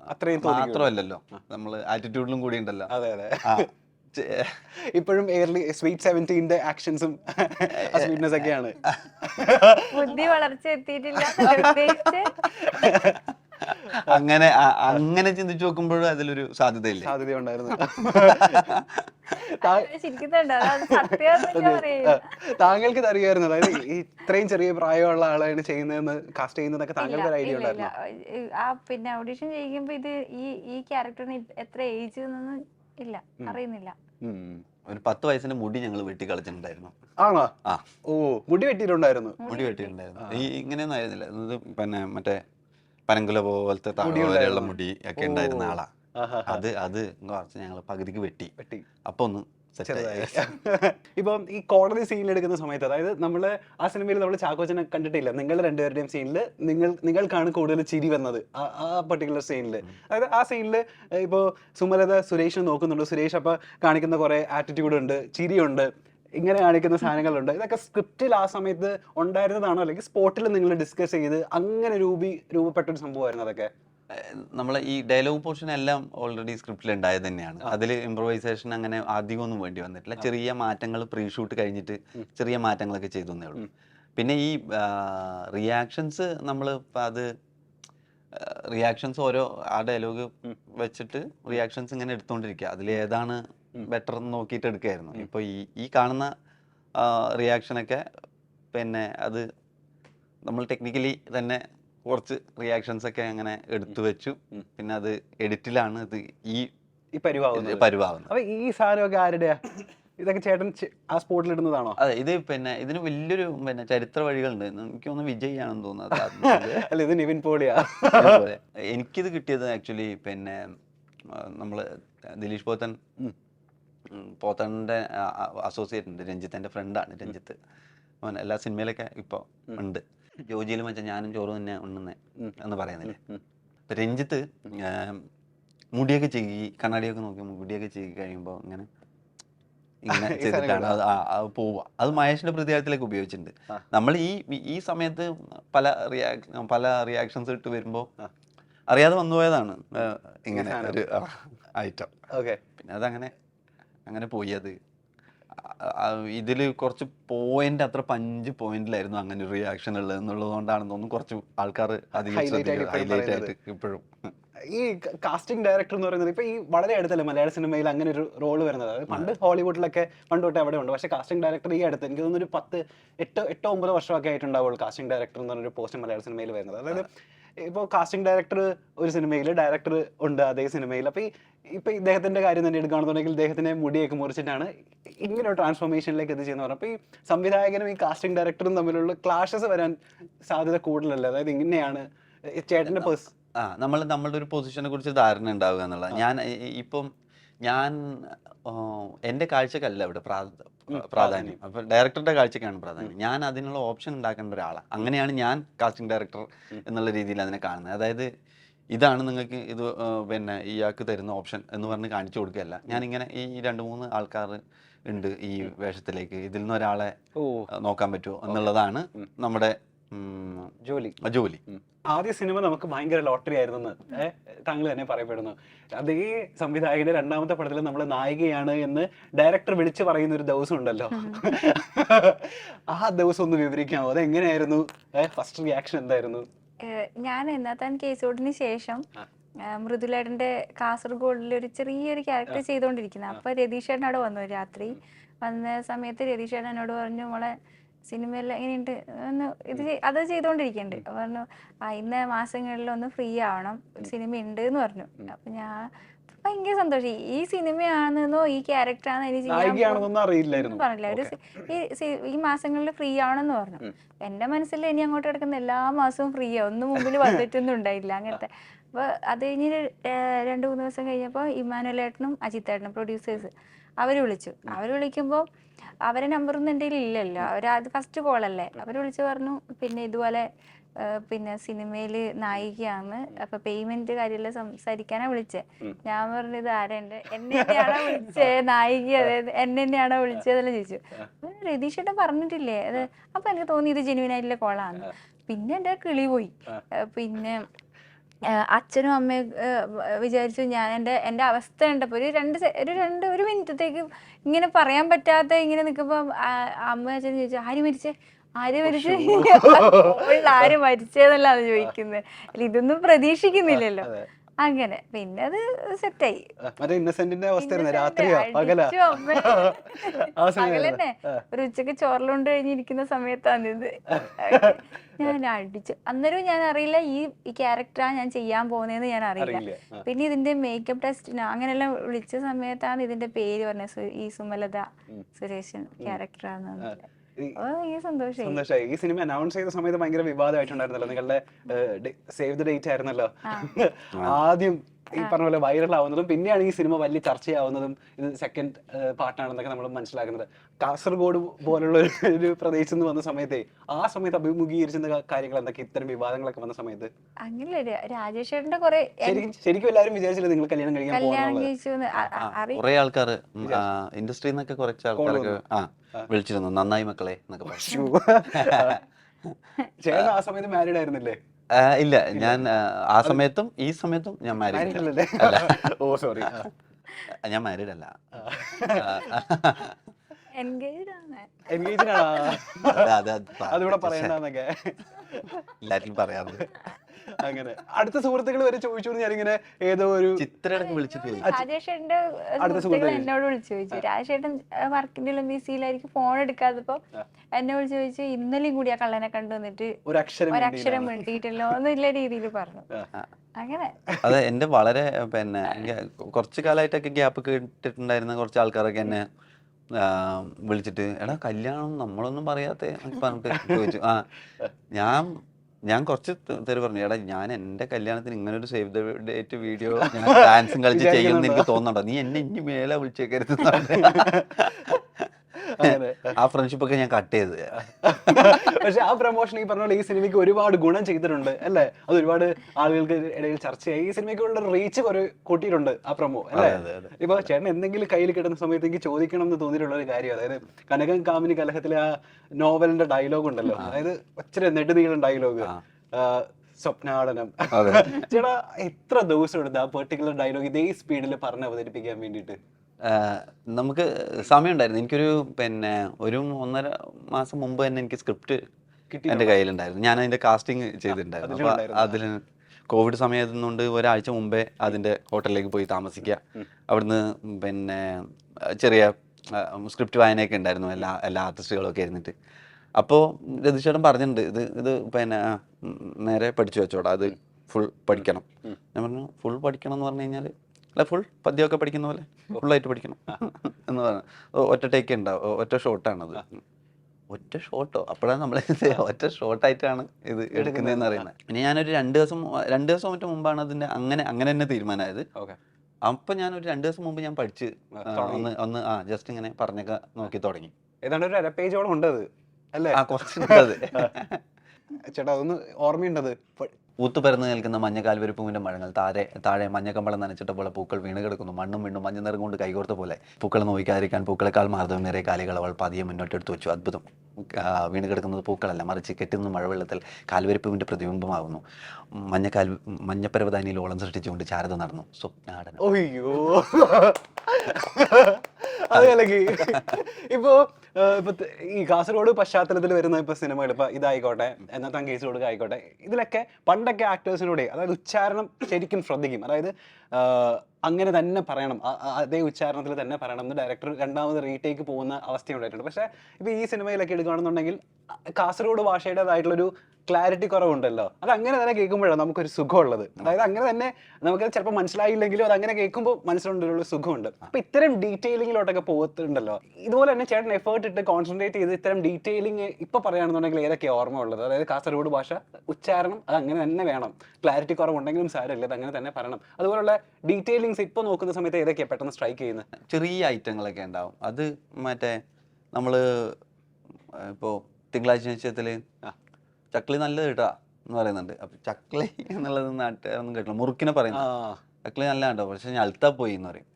അത്രയും മാത്രമല്ലല്ലോ. നമ്മൾ ആറ്റിറ്റ്യൂഡിലും കൂടി ഉണ്ടല്ലോ. അതെ അതെ. ഇപ്പോഴും എയർലി സ്വീറ്റ് സെവന്റീന്റെ ആക്ഷൻസും സ്വീറ്റ്നെസ് ഒക്കെയാണ്. ബുദ്ധി വളർച്ച എത്തിയിട്ടില്ല? അങ്ങനെ അങ്ങനെ ചിന്തിച്ചു നോക്കുമ്പോഴും അതിലൊരു സാധ്യതയില്ല? സാധ്യത ഉണ്ടായിരുന്നു താങ്കൾക്ക് അറിയായിരുന്നു അതായത് ഈ ഇത്രയും ചെറിയ പ്രായമുള്ള ആളാണ് ചെയ്യുന്നതെന്ന് കാസ്റ്റ് ചെയ്യുന്നതൊക്കെ താങ്കൾക്ക് ഒരു ഐഡിയ. ഉണ്ടായിരുന്നു? ആ പിന്നെ ഓഡിഷൻ ചെയ്യുമ്പോ ഇത് ഈ ഈ ക്യാരക്ടറിന് എത്ര ഏജ് എന്നൊന്നും ഇല്ല. അറിയുന്നില്ല. ഒരു പത്ത് വയസ്സിന്റെ മുടി ഞങ്ങൾ വെട്ടി കളിച്ചിട്ടുണ്ടായിരുന്നു. ആണോ? ആ. ഓ മുടി വെട്ടിയിട്ടുണ്ടായിരുന്നു. മുടി വെട്ടിയിട്ടുണ്ടായിരുന്നു. ഈ ഇങ്ങനെയൊന്നും ആയിരുന്നില്ല. പിന്നെ മറ്റേ പനങ്കുല പോലത്തെ താഴെയുള്ള. മുടി ഒക്കെ ഉണ്ടായിരുന്ന. ആളാ. അത് അത് കുറച്ച് ഞങ്ങൾ പകുതിക്ക് വെട്ടി. വെട്ടി. അപ്പൊ ഒന്ന് ഇപ്പം ഈ കോടതി സീനിൽ എടുക്കുന്ന സമയത്ത് അതായത് നമ്മൾ ആ സിനിമയിൽ നമ്മൾ ചാക്കോച്ചനെ കണ്ടിട്ടില്ല. നിങ്ങൾ രണ്ടുപേരുടെയും സീനിൽ നിങ്ങൾ നിങ്ങൾക്കാണ് കൂടുതൽ ചിരി വന്നത് ആ- പർട്ടിക്കുലർ സീനിൽ അതായത് ആ സീനിൽ ഇപ്പോൾ സുമലത സുരേഷ് നോക്കുന്നുണ്ട്. സുരേഷ് അപ്പോൾ കാണിക്കുന്ന കുറേ ആറ്റിറ്റ്യൂഡ് ഉണ്ട് ചിരിയുണ്ട്. ഇങ്ങനെ കാണിക്കുന്ന സാധനങ്ങളുണ്ട്. ഇതൊക്കെ സ്ക്രിപ്റ്റിൽ ആ സമയത്ത് ഉണ്ടായിരുന്നതാണോ? അല്ലെങ്കിൽ സ്പോട്ടിൽ നിങ്ങൾ ഡിസ്കസ് ചെയ്ത് അങ്ങനെ രൂപി രൂപപ്പെട്ട ഒരു സംഭവമായിരുന്നു അതൊക്കെ? നമ്മൾ ഈ ഡയലോഗ് പോർഷൻ എല്ലാം ഓൾറെഡി സ്ക്രിപ്റ്റിൽ ഉണ്ടായത് തന്നെയാണ്. അതിൽ ഇംപ്രവൈസേഷൻ അങ്ങനെ അധികമൊന്നും വേണ്ടി വന്നിട്ടില്ല. ചെറിയ മാറ്റങ്ങൾ പ്രീ ഷൂട്ട് കഴിഞ്ഞിട്ട് ചെറിയ മാറ്റങ്ങളൊക്കെ ചെയ്തു തന്നേ ഉള്ളൂ. പിന്നെ ഈ റിയാക്ഷൻസ് നമ്മൾ അത് റിയാക്ഷൻസ് ഓരോ ആ ഡയലോഗ് വെച്ചിട്ട് റിയാക്ഷൻസ് ഇങ്ങനെ എടുത്തുകൊണ്ടിരിക്കുക അതിൽ ഏതാണ് ബെറ്റർ എന്ന് നോക്കിയിട്ട് എടുക്കുകയായിരുന്നു ഇപ്പൊ ഈ ഈ കാണുന്ന റിയാക്ഷനൊക്കെ പിന്നെ അത് നമ്മൾ ടെക്നിക്കലി തന്നെ കുറച്ച് റിയാക്ഷൻസ് ഒക്കെ അങ്ങനെ എടുത്തു വെച്ചു. പിന്നെ അത് എഡിറ്റിലാണ് ഇത് ഈ പരിവാകുന്നത്. പരുവാകുന്നത്. അപ്പൊ ഈ സാധനമൊക്കെ ആരുടെയാ ഇതൊക്കെ ചേട്ടൻ ആ സ്പോട്ടിൽ ഇടുന്നതാണോ? അതെ ഇത് പിന്നെ ഇതിന് വലിയൊരു പിന്നെ ചരിത്ര വഴികളുണ്ട്. എനിക്ക് തോന്നുന്നു വിജയ് ആണെന്ന് തോന്നുന്നത് അല്ല ഇത് നിവിൻ പോളിയാ. എനിക്കിത് കിട്ടിയത് ആക്ച്വലി പിന്നെ നമ്മൾ ദിലീഷ് പോത്തൻ ഉം, പോത്തന്റെ അസോസിയേറ്റ് ഉണ്ട് രഞ്ജിത്ത് എന്റെ ഫ്രണ്ടാണ് രഞ്ജിത്ത്. അവൻ എല്ലാ സിനിമയിലൊക്കെ ഇപ്പോൾ ഉണ്ട്. ജോജിയിലും വെച്ചാൽ ഞാനും ചോറ് തന്നെ ഉണ്ടെന്ന് എന്ന് പറയുന്നില്ലേ അപ്പം രഞ്ജിത്ത് മുടിയൊക്കെ ചെയ്യി കണ്ണാടിയൊക്കെ നോക്കി മുടിയൊക്കെ ചെയ്യി കഴിയുമ്പോൾ ഇങ്ങനെ ഇങ്ങനെ ചെയ്തിട്ടാണ് അത് പോവുക. അത് മഹേഷിന്റെ പ്രതികാരത്തിലേക്ക് ഉപയോഗിച്ചിട്ടുണ്ട്. നമ്മൾ ഈ ഈ സമയത്ത് പല റിയാക്ഷൻ പല റിയാക്ഷൻസ് ഇട്ട് വരുമ്പോൾ അറിയാതെ വന്നുപോയതാണ് ഇങ്ങനെ ഒരു ഐറ്റം ഓക്കെ പിന്നെ അതങ്ങനെ അങ്ങനെ പോയി അത് ഇതിൽ കുറച്ച് പോയിന്റ് അത്ര പഞ്ച് പോയിന്റിലായിരുന്നു അങ്ങനെ ഒരു റിയാക്ഷൻ ഉള്ളത് എന്നുള്ളത് കൊണ്ടാണെന്ന് തോന്നുന്നു കുറച്ച് ആൾക്കാർ അധികം ഹൈലൈറ്റ് ആയിട്ട് ഇപ്പോഴും ഈ കാസ്റ്റിംഗ് ഡയറക്ടർ എന്ന് പറയുന്നത് ഇപ്പൊ ഈ വളരെ അടുത്തല്ലേ മലയാള സിനിമയിൽ അങ്ങനെ ഒരു റോൾ വരുന്നത്. അതായത് പണ്ട് ഹോളിവുഡിലൊക്കെ പണ്ട് തൊട്ട് അവിടെ ഉണ്ട്. പക്ഷേ കാസ്റ്റിംഗ് ഡയറക്ടർ ഈ അടുത്ത് എനിക്ക് തോന്നുന്നു ഒരു പത്ത് എട്ടോ എട്ടോ ഒമ്പത് വർഷമൊക്കെ ആയിട്ടുണ്ടാവുള്ളൂ കാസ്റ്റിംഗ് ഡയറക്ടർ എന്ന് പറഞ്ഞൊരു പോസ്റ്റ് മലയാള സിനിമയിൽ വരുന്നത്. അതായത് ഇപ്പോൾ കാസ്റ്റിംഗ് ഡയറക്ടർ ഒരു സിനിമയിൽ ഡയറക്ടർ ഉണ്ട് അതേ സിനിമയിൽ അപ്പോൾ ഈ ഇപ്പൊ ഇദ്ദേഹത്തിന്റെ കാര്യം തന്നെ എടുക്കുകയാണെന്നുണ്ടെങ്കിൽ ഇദ്ദേഹത്തിന്റെ മുടിയൊക്കെ മുറിച്ചിട്ടാണ് ഇങ്ങനെ ഒരു ട്രാൻസ്ഫോർമേഷനിലേക്ക് എത്തിച്ചെന്ന് പറഞ്ഞപ്പോൾ ഈ സംവിധായകനും ഈ കാസ്റ്റിംഗ് ഡയറക്ടറും തമ്മിലുള്ള ക്ലാഷസ് വരാൻ സാധ്യത കൂടുതലല്ലേ? അതായത് ഇങ്ങനെയാണ് ചേട്ടന്റെ പേഴ്സ് ആ നമ്മൾ നമ്മളുടെ ഒരു പൊസിഷനെ കുറിച്ച് ധാരണ ഉണ്ടാവുക എന്നുള്ളത് ഞാൻ ഇപ്പം ഞാൻ എന്റെ കാഴ്ചക്കല്ല ഇവിടെ പ്രാ- പ്രാധാന്യം. അപ്പൊ ഡയറക്ടറുടെ കാഴ്ചക്കാണ് പ്രാധാന്യം. ഞാൻ അതിനുള്ള ഓപ്ഷൻ ഉണ്ടാക്കേണ്ട ഒരാളാണ് അങ്ങനെയാണ് ഞാൻ കാസ്റ്റിംഗ് ഡയറക്ടർ എന്നുള്ള രീതിയിൽ അതിനെ കാണുന്നത്. അതായത് ഇതാണ് നിങ്ങൾക്ക് ഇത് പിന്നെ ഇയാൾക്ക് തരുന്ന ഓപ്ഷൻ എന്ന് പറഞ്ഞ് കാണിച്ചു കൊടുക്കുകയല്ല. ഞാനിങ്ങനെ ഈ രണ്ട് മൂന്ന് ആൾക്കാർ ഉണ്ട് ഈ വേഷത്തിലേക്ക്. ഇതിൽ നിന്ന് ഒരാളെ നോക്കാൻ പറ്റുമോ എന്നുള്ളതാണ് നമ്മുടെ ജോലി. ജോലി. ആദ്യ സിനിമ നമുക്ക് ഭയങ്കര ലോട്ടറി ആയിരുന്നു ഏഹ് താങ്കൾ തന്നെ പറയപ്പെടുന്നു. അതേ സംവിധായകന്റെ രണ്ടാമത്തെ പടത്തിൽ നമ്മൾ നായികയാണ് എന്ന് ഡയറക്ടർ വിളിച്ചു പറയുന്ന ഒരു ദിവസം ഉണ്ടല്ലോ ആ ദിവസം ഒന്ന് വിവരിക്കാമോ? അതെങ്ങനെയായിരുന്നു? ഫസ്റ്റ് റിയാക്ഷൻ എന്തായിരുന്നു? ഞാൻ എന്നാത്താൻ കേസോടിന് ശേഷം മൃദുലേടന്റെ മൃദുലേട്ടന്റെ കാസർഗോഡിൽ ഒരു ചെറിയൊരു ക്യാരക്ടർ ചെയ്തുകൊണ്ടിരിക്കുന്നത് അപ്പൊ രതീഷേട്ടൻ അവിടെ വന്നു. രാത്രി വന്ന സമയത്ത് രതീഷേട്ടൻ എന്നോട് പറഞ്ഞു മോളെ സിനിമയിൽ എങ്ങനെയുണ്ട്? ഒന്ന് ഇത് അത് ചെയ്തുകൊണ്ടിരിക്കുന്നുണ്ട് അപ്പൊ പറഞ്ഞു ആ ഇന്ന മാസങ്ങളിൽ ഒന്ന് ഫ്രീ ആവണം. ഒരു സിനിമ ഉണ്ട് എന്ന് പറഞ്ഞു അപ്പൊ ഞാൻ ഭയങ്കര സന്തോഷം. ഈ സിനിമയാണെന്നോ ഈ ക്യാരക്ടറാണെന്നോ എനിക്ക് പറഞ്ഞില്ല. ഒരു ഈ മാസങ്ങളിൽ ഫ്രീ ആവണമെന്ന് പറഞ്ഞു. എന്റെ മനസ്സിൽ ഇനി അങ്ങോട്ട് കിടക്കുന്ന എല്ലാ മാസവും ഫ്രീ ആ. ഒന്നും മുമ്പിൽ വന്നിട്ടൊന്നും ഉണ്ടായില്ല അങ്ങനത്തെ. അപ്പൊ അത് കഴിഞ്ഞ് രണ്ടു മൂന്ന് ദിവസം കഴിഞ്ഞപ്പോൾ ഇമാനുലേട്ടനും അജിത്തേട്ടനും പ്രൊഡ്യൂസേഴ്സ് അവർ വിളിച്ചു. അവർ വിളിക്കുമ്പോൾ അവരെ നമ്പറൊന്നും എന്റെ കയ്യിൽ ഇല്ലല്ലോ. അവർ അത് ഫസ്റ്റ് കോളല്ലേ അവർ വിളിച്ച് പറഞ്ഞു പിന്നെ ഇതുപോലെ പിന്നെ സിനിമയിൽ നായികയാണ്. അപ്പൊ പേയ്മെന്റ് കാര്യമെല്ലാം സംസാരിക്കാനാ വിളിച്ചേ. ഞാൻ പറഞ്ഞു ഇത് എന്റെ എന്നെ തന്നെയാണോ വിളിച്ചേ നായിക? അതായത് എന്നെ തന്നെയാണോ വിളിച്ചതെല്ലാം ചോദിച്ചു. രതീഷേട്ടൻ പറഞ്ഞിട്ടില്ലേ? അത് അപ്പൊ എനിക്ക് തോന്നി ഇത് ജെനുവിനായിട്ടുള്ള കോളാണ് പിന്നെ എന്റെ കിളി പോയി. പിന്നെ അച്ഛനും അമ്മയും വിചാരിച്ചു ഞാൻ എന്റെ എന്റെ അവസ്ഥ കണ്ടപ്പോൾ ഒരു രണ്ട് ഒരു രണ്ട് ഒരു മിനിറ്റത്തേക്ക് ഇങ്ങനെ പറയാൻ പറ്റാത്ത ഇങ്ങനെ നിൽക്കുമ്പോൾ അമ്മ അച്ഛൻ ചോദിച്ചു ആര് മരിച്ചേ? ആര് മരിച്ചേ? ആര് മരിച്ചേന്നല്ല അത് ചോദിക്കുന്നത് അല്ല ഇതൊന്നും പ്രതീക്ഷിക്കുന്നില്ലല്ലോ. അങ്ങനെ. പിന്നെ അത് സെറ്റായി മറ്റേ ഇന്നസെന്റിന്റെ അവസ്ഥയായിരുന്നു. രാത്രിയോ പകല. ആ സമയം പകലന്നെ. ഒരു ഉച്ചയ്ക്ക് ചോറിലുണ്ട് കഴിഞ്ഞിരിക്കുന്ന സമയത്താണ് ഇത്. ഞാൻ അടിച്ചു. അന്നേരം ഞാൻ അറിയില്ല ഈ ഈ ക്യാരക്ടറാ ഞാൻ ചെയ്യാൻ പോകുന്നതെന്ന് ഞാൻ അറിയില്ല. അറിയില്ല. ആ. പിന്നെ ഇതിന്റെ മേക്കപ്പ് ടെസ്റ്റിന് അങ്ങനെല്ലാം വിളിച്ച സമയത്താണ് ഇതിന്റെ പേര് പറഞ്ഞത് സു- ഈ സുമലത സുരേഷൻ ക്യാരക്ടറാന്ന് സന്തോഷമായി ഈ സിനിമ അനൗൺസ് ചെയ്ത സമയത്ത് ഭയങ്കര വിവാദമായിട്ടുണ്ടായിരുന്നല്ലോ നിങ്ങളുടെ സേവ് ദ ഡേറ്റ് ആയിരുന്നല്ലോ. ആദ്യം ഈ പറഞ്ഞ പോലെ വൈറൽ ആവുന്നതും പിന്നെയാണ് ഈ സിനിമ വലിയ ചർച്ചയാവുന്നതും ഇത് സെക്കൻഡ് പാർട്ടാണെന്നൊക്കെ നമ്മൾ മനസ്സിലാക്കുന്നത്. കാസർഗോഡ് പോലുള്ള ഒരു- പ്രദേശത്ത് നിന്ന് വന്ന സമയത്തെ ആ സമയത്ത് അഭിമുഖീകരിച്ചിരുന്ന കാര്യങ്ങൾ എന്തൊക്കെ? ഇത്തരം വിവാദങ്ങളൊക്കെ വന്ന സമയത്ത്. അങ്ങനെ രാജേഷ് ചേട്ടന്റെ കുറെ ശരിക്കും ശരിക്കും എല്ലാവരും വിചാരിച്ചില്ല നിങ്ങൾ കല്യാണം കഴിക്കാൻ കുറെ ആൾക്കാർ ഇൻഡസ്ട്രിയിൽ നിന്നൊക്കെ കുറച്ച് ആൾക്കാരൊക്കെ ആ വിളിച്ചിരുന്നു. നന്നായി മക്കളെ എന്നൊക്കെ പറഞ്ഞു. ചേട്ടൻ ആ സമയത്ത് മാരീഡ് ആയിരുന്നില്ലേ? ഇല്ല ഞാൻ ആ, സമയത്തും ഈ സമയത്തും ഞാൻ മാരീഡ് ഓ സോറി ഞാൻ മാരീഡ് അല്ല. അതിവിടെ പറയണ്ടെന്നൊക്കെ. എല്ലാറ്റിലും പറയാറുണ്ട് അങ്ങനെ. അടുത്ത സുഹൃത്തുക്കൾ വരെ ചോദിച്ചു ഞാനിങ്ങനെ ഏതോ ഒരു ചിത്രടക്കം വിളിച്ചിട്ട്. രാജേഷേട്ടന്റെ അടുത്ത സുഹൃത്തുക്കൾ. എന്നോട് വിളിച്ചു ചോദിച്ചു. രാജേട്ടൻ വർക്കിന്റെ ബിസിയിലായിരിക്കും ഫോൺ എടുക്കാത്തപ്പോ എന്നെ വിളിച്ചു ചോദിച്ചു ഇന്നലെയും കൂടി ആ കള്ളനെ കണ്ടു വന്നിട്ട് ഒരു അക്ഷരം ഒരക്ഷരം. മിണ്ടിയിട്ടല്ലോ എന്നുള്ള രീതിയിൽ പറഞ്ഞു. അങ്ങനെ. അതെ എന്റെ വളരെ പിന്നെ കുറച്ചു കാലമായിട്ടൊക്കെ ഗ്യാപ്പ് കേട്ടിട്ടുണ്ടായിരുന്ന കുറച്ച് ആൾക്കാരൊക്കെ എന്നെ വിളിച്ചിട്ട് എടാ കല്യാണം നമ്മളൊന്നും പറയാത്ത? പറഞ്ഞിട്ട് ചോദിച്ചു. ആ ഞാൻ ഞാൻ കുറച്ച് തെറി പറഞ്ഞു. എടാ ഞാൻ എന്റെ കല്യാണത്തിന് ഇങ്ങനെ ഒരു സേവ് ദ ഡേറ്റ് വീഡിയോ ഞാൻ ഡാൻസും കളിച്ച് ചെയ്യുമെന്ന് എനിക്ക് തോന്നുന്നുണ്ടോ? നീ എന്നെ ഇനി മേലെ വിളിച്ചേക്കരുത്. ആ ഫ്രണ്ട്ഷിപ്പ് ഒക്കെ ഞാൻ കട്ട് ചെയ്ത്. പക്ഷെ ആ പ്രൊമോഷൻ ഈ പറഞ്ഞ പോലെ ഈ സിനിമയ്ക്ക് ഒരുപാട് ഗുണം ചെയ്തിട്ടുണ്ട് അല്ലേ? അത് ഒരുപാട് ആളുകൾക്ക് ഇടയിൽ ചർച്ചയായി ഈ സിനിമയ്ക്കുള്ള റീച്ച് കുറെ കൂട്ടിയിട്ടുണ്ട് ആ പ്രൊമോ അല്ലേ. ഇപ്പൊ ചേട്ടൻ എന്തെങ്കിലും കയ്യിൽ കിട്ടുന്ന സമയത്ത് എനിക്ക് ചോദിക്കണം എന്ന് തോന്നിയിട്ടുള്ള ഒരു കാര്യം അതായത് കനകം കാമിനി കലഹത്തിലെ ആ നോവലിന്റെ ഡയലോഗ് ഉണ്ടല്ലോ അതായത് ഒത്തിരി നെടുനീളം ഡയലോഗ്. സ്വപ്നാടനം. ചേട്ടാ എത്ര ദിവസം എടുത്ത് ആ പെർട്ടിക്കുലർ ഡയലോഗ് ഇതേ സ്പീഡിൽ പറഞ്ഞ് അവതരിപ്പിക്കാൻ വേണ്ടിയിട്ട്? നമുക്ക് സമയമുണ്ടായിരുന്നു. എനിക്കൊരു പിന്നെ ഒരു ഒന്നര മാസം മുമ്പ് തന്നെ എനിക്ക് സ്ക്രിപ്റ്റ് കിട്ടി എന്റെ കയ്യിലുണ്ടായിരുന്നു. ഞാൻ അതിന്റെ കാസ്റ്റിംഗ് ചെയ്തിട്ടുണ്ടായിരുന്നു. അപ്പോൾ. അതിൽ കോവിഡ് സമയത്തുകൊണ്ട് ഒരാഴ്ച മുമ്പേ അതിന്റെ ഹോട്ടലിലേക്ക് പോയി താമസിക്കുക. അവിടുന്ന് പിന്നെ ചെറിയ സ്ക്രിപ്റ്റ് വായനയൊക്കെ ഉണ്ടായിരുന്നു. എല്ലാ എല്ലാ ആർട്ടിസ്റ്റുകളൊക്കെ ഇരുന്നിട്ട്. അപ്പോൾ രതീഷേട്ടൻ പറഞ്ഞിട്ടുണ്ട് ഇത് ഇത് പിന്നെ നേരെ പഠിച്ചു വെച്ചോടാ. അത് ഫുൾ പഠിക്കണം. ഞാൻ പറഞ്ഞു ഫുൾ പഠിക്കണം എന്ന് പറഞ്ഞു കഴിഞ്ഞാൽ അല്ല ഫുൾ പദ്യമൊക്കെ പഠിക്കുന്ന പോലെ. ഫുള്ളായിട്ട് പഠിക്കണം. എന്ന് പറഞ്ഞു ഒറ്റ ടേക്ക് ഉണ്ടാവും ഒറ്റ ഷോട്ടാണത് ഒറ്റ ഷോട്ടോ അപ്പോഴാണ് നമ്മൾ ഒറ്റ ഷോട്ടായിട്ടാണ് ഇത് എടുക്കുന്നതെന്ന് അറിയുന്നത് പിന്നെ ഞാനൊരു രണ്ട് ദിവസം രണ്ട് ദിവസം മറ്റു മുമ്പാണ് അതിന്റെ അങ്ങനെ അങ്ങനെ തന്നെ തീരുമാനമായത്. ഓക്കെ. അപ്പം ഞാനൊരു രണ്ട് ദിവസം മുമ്പ് ഞാൻ പഠിച്ച് ഒന്ന് ഒന്ന് ആ ജസ്റ്റ് ഇങ്ങനെ പറഞ്ഞൊക്കെ നോക്കി തുടങ്ങി. ഏതാണ്ട് ഒരു അര പേജോളം ഉണ്ടത് അല്ലേ? ആ കുറച്ചുണ്ടത്. ചേട്ടാ അതൊന്ന് ഓർമ്മയുണ്ടത്. പ- ഊത്തു പരന്ന് നിൽക്കുന്ന മഞ്ഞ കാൽവരിപ്പൂവിന്റെ മഴങ്ങൾ താഴെ താഴെ മഞ്ഞക്കമ്പളം നനച്ചിട്ട പോലെ പൂക്കൾ വീണ് കിടക്കുന്നു മണ്ണും വീണ്ടും മഞ്ഞ നിറം കൊണ്ട് കൈകോർത്ത പോലെ പൂക്കളെ നോക്കാതിരിക്കാൻ പൂക്കളെക്കാൾ മാർദ്ദവം നിറയെ കാലികൾ അവൾ പതിയെ മുന്നോട്ടെടുത്ത് വെച്ചു. അത്ഭുതം. വീണ് കിടക്കുന്നത് പൂക്കളല്ല മറിച്ച് കെട്ടുന്ന മഴവെള്ളത്തിൽ കാൽവരിപ്പൂവിന്റെ പ്രതിബിംബമാകുന്നു മഞ്ഞ കാൽ മഞ്ഞപ്പരവതാനിയിൽ ഓളം സൃഷ്ടിച്ചുകൊണ്ട് ചാരത നടന്നു. സ്വപ്നാടനം. ഓയ്യോ അത്. ഇപ്പോ ഇപ്പൊ ഈ കാസർഗോഡ് പശ്ചാത്തലത്തിൽ വരുന്ന ഇപ്പൊ സിനിമകൾ ഇപ്പൊ ഇതായിക്കോട്ടെ എന്നത്താൻ കേസിലോട് ആയിക്കോട്ടെ ഇതിലൊക്കെ പണ്ടൊക്കെ ആക്ടേഴ്സിനോട് അതായത് ഉച്ചാരണം ശരിക്കും ശ്രദ്ധിക്കും. അതായത് അങ്ങനെ തന്നെ പറയണം. അതേ ഉച്ചാരണത്തിൽ തന്നെ പറയണം എന്ന് ഡയറക്ടർ രണ്ടാമത് റീടേക്ക് പോകുന്ന അവസ്ഥയുണ്ടായിട്ടുണ്ട്. പക്ഷേ ഇപ്പൊ ഈ സിനിമയിലൊക്കെ എടുക്കുകയാണെന്നുണ്ടെങ്കിൽ കാസർഗോഡ് ഭാഷയുടേതായിട്ടുള്ളൊരു ക്ലാരിറ്റി കുറവുണ്ടല്ലോ. അത് അങ്ങനെ തന്നെ കേൾക്കുമ്പോഴാണ് നമുക്കൊരു സുഖമുള്ളത്. അതായത് അങ്ങനെ തന്നെ നമുക്ക് ചിലപ്പോൾ മനസ്സിലായില്ലെങ്കിലും അത് അങ്ങനെ കേൾക്കുമ്പോൾ മനസ്സിലുണ്ടല്ലോ സുഖമുണ്ട്. അപ്പൊ ഇത്തരം ഡീറ്റെയിലിങ്ങിലോട്ടൊക്കെ പോകത്തുണ്ടല്ലോ ഇതുപോലെ തന്നെ ചേട്ടൻ എഫേർട്ട് ഇട്ട് കോൺസെൻട്രേറ്റ് ചെയ്ത് ഇത്തരം ഡീറ്റെയിലിംഗ് ഇപ്പൊ പറയുകയാണെന്നുണ്ടെങ്കിൽ ഏതൊക്കെയാണ് ഓർമ്മ ഉള്ളത് അതായത് കാസർഗോഡ് ഭാഷ ഉച്ചാരണം അത് അങ്ങനെ തന്നെ വേണം. ക്ലാരിറ്റി കുറവുണ്ടെങ്കിലും സാരമില്ല അത് അങ്ങനെ തന്നെ പറയണം. അതുപോലുള്ള ഡീറ്റെയിലിങ്സ് ഇപ്പൊ നോക്കുന്ന സമയത്ത് ഏതൊക്കെയാണ് പെട്ടെന്ന് സ്ട്രൈക്ക് ചെയ്യുന്നത്? ചെറിയ ഐറ്റങ്ങളൊക്കെ ഉണ്ടാവും. അത് മറ്റേ നമ്മൾ ഇപ്പോൾ തിങ്കളാഴ്ച നിശ്ചയത്തിൽ ചക്ലി നല്ലത് കേട്ടാ എന്ന് പറയുന്നുണ്ട്. അപ്പം ചക്ലി എന്നുള്ളത് നാട്ടുകാരൊന്നും കേട്ടില്ല. മുറുക്കിനെ പറയുന്നത്. ചക്ലി നല്ല കേട്ടോ പക്ഷെ ഞൽത്ത പോയി എന്ന് പറയും.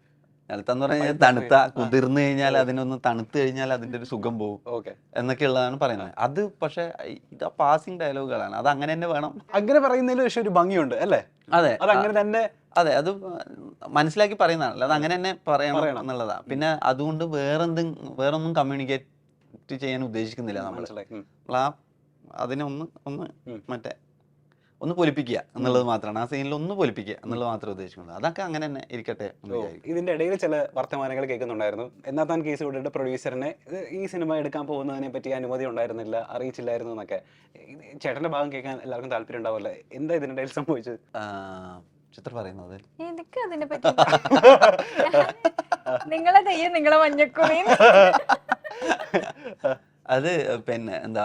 എന്ന് പറഞ്ഞു കഴിഞ്ഞാൽ തണുത്ത കുതിർന്നു കഴിഞ്ഞാൽ അതിനൊന്ന് തണുത്ത് കഴിഞ്ഞാൽ അതിന്റെ ഒരു സുഖം പോകും ഓക്കെ. എന്നൊക്കെയുള്ളതാണ് പറയുന്നത്. അത് പക്ഷെ ഇത് പാസിംഗ് ഡയലോഗുകളാണ് അത് അങ്ങനെ തന്നെ വേണം. അങ്ങനെ പറയുന്നതിൽ പക്ഷെ ഒരു ഭംഗിയുണ്ട് അല്ലേ? അതെ. അത് അങ്ങനെ തന്നെ അതെ അത് മനസ്സിലാക്കി പറയുന്നതാണ് അത് അങ്ങനെ തന്നെ പറയണം പറയണം. എന്നുള്ളതാണ് പിന്നെ അതുകൊണ്ട് വേറെന്തും വേറൊന്നും കമ്മ്യൂണിക്കേറ്റ് ചെയ്യാൻ ഉദ്ദേശിക്കുന്നില്ല നമ്മൾ നമ്മൾ ആ അതിനെ ഒന്ന് ഒന്ന്. മറ്റേ ഒന്ന് പൊലിപ്പിക്കുക എന്നുള്ളത് മാത്രമാണ്. ആ സീനിൽ ഒന്ന് പൊലിപ്പിക്കുക എന്നുള്ളത് മാത്രമേ ഉദ്ദേശിക്കുന്നത് അതൊക്കെ അങ്ങനെ തന്നെ ഇരിക്കട്ടെ ഇതിന്റെ ഇടയിൽ ചില വർത്തമാനങ്ങൾ കേൾക്കുന്നുണ്ടായിരുന്നു. എന്നാ താൻ കേസ് വിട്ടിട്ട് പ്രൊഡ്യൂസറിനെ ഈ സിനിമ എടുക്കാൻ പോകുന്നതിനെ പറ്റി അനുമതി ഉണ്ടായിരുന്നില്ല അറിയിച്ചില്ലായിരുന്നു എന്നൊക്കെ. ചേട്ടന്റെ ഭാഗം കേൾക്കാൻ എല്ലാവർക്കും താല്പര്യം ഉണ്ടാവില്ല എന്താ ഇതിനിടയിൽ സംഭവിച്ചത്? ആ, ചിത്രം പറയുന്നത് എനിക്ക് അതിനെ പറ്റി. നിങ്ങളെ തെയ്യം നിങ്ങളെ മഞ്ഞക്കുറി അത് പിന്നെ എന്താ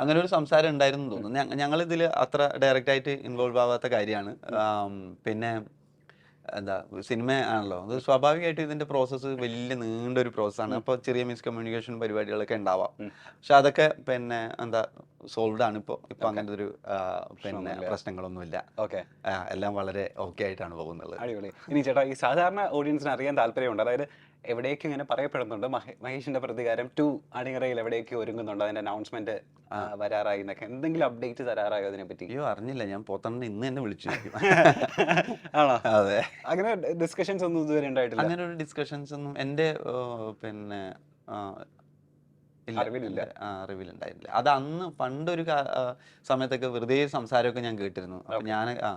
അങ്ങനെ ഒരു സംസാരം ഉണ്ടായിരുന്നു തോന്നുന്നു. ഞങ്ങൾ ഞങ്ങളിതിൽ അത്ര ഡയറക്റ്റ് ആയിട്ട് ഇൻവോൾവ് ആവാത്ത കാര്യമാണ്. പിന്നെ എന്താ സിനിമ ആണല്ലോ. അത് സ്വാഭാവികമായിട്ട് ഇതിന്റെ പ്രോസസ്സ് വലിയ നീണ്ട ഒരു പ്രോസസ്സാണ് അപ്പോൾ ചെറിയ മിസ്കമ്മ്യൂണിക്കേഷൻ പരിപാടികളൊക്കെ ഉണ്ടാവാം. പക്ഷെ അതൊക്കെ പിന്നെ എന്താ സോൾവ്ഡ് ആണ് ഇപ്പോൾ ഇപ്പോൾ അങ്ങനത്തെ ഒരു പിന്നെ. പ്രശ്നങ്ങളൊന്നുമില്ല. ഓക്കെ. എല്ലാം വളരെ ഓക്കെ ആയിട്ടാണ് പോകുന്നത്. അടിപൊളി. ഇനി ചേട്ടാ ഈ സാധാരണ ഓഡിയൻസിന് അറിയാൻ താല്പര്യമുണ്ട്. അതായത് എവിടേക്ക് ഇങ്ങനെ പറയപ്പെടുന്നുണ്ട്? മഹേഷിന്റെ പ്രതികാരം ടു അണിയറയിൽ എവിടേക്ക് ഒരുങ്ങുന്നുണ്ട്? അതിന്റെ അനൗൺസ്മെന്റ് വരാറായി എന്നൊക്കെ. എന്തെങ്കിലും അപ്ഡേറ്റ് തരാറായോ അതിനെ പറ്റി അയ്യോ അറിഞ്ഞില്ല. ഞാൻ പോത്തണ്ണ ഇന്ന് തന്നെ വിളിച്ചു ആണോ? അതെ. അങ്ങനെ ഡിസ്കഷൻസ് ഒന്നും ഇതുവരെ ഉണ്ടായിട്ടില്ല? അങ്ങനെ ഒരു ഡിസ്കഷൻസ് ഒന്നും എന്റെ പിന്നെ അറിവിലില്ല. അത് അന്ന് പണ്ടൊരു സമയത്തൊക്കെ വെറുതെ സംസാരമൊക്കെ ഞാൻ കേട്ടിരുന്നു. ഞാൻ ആ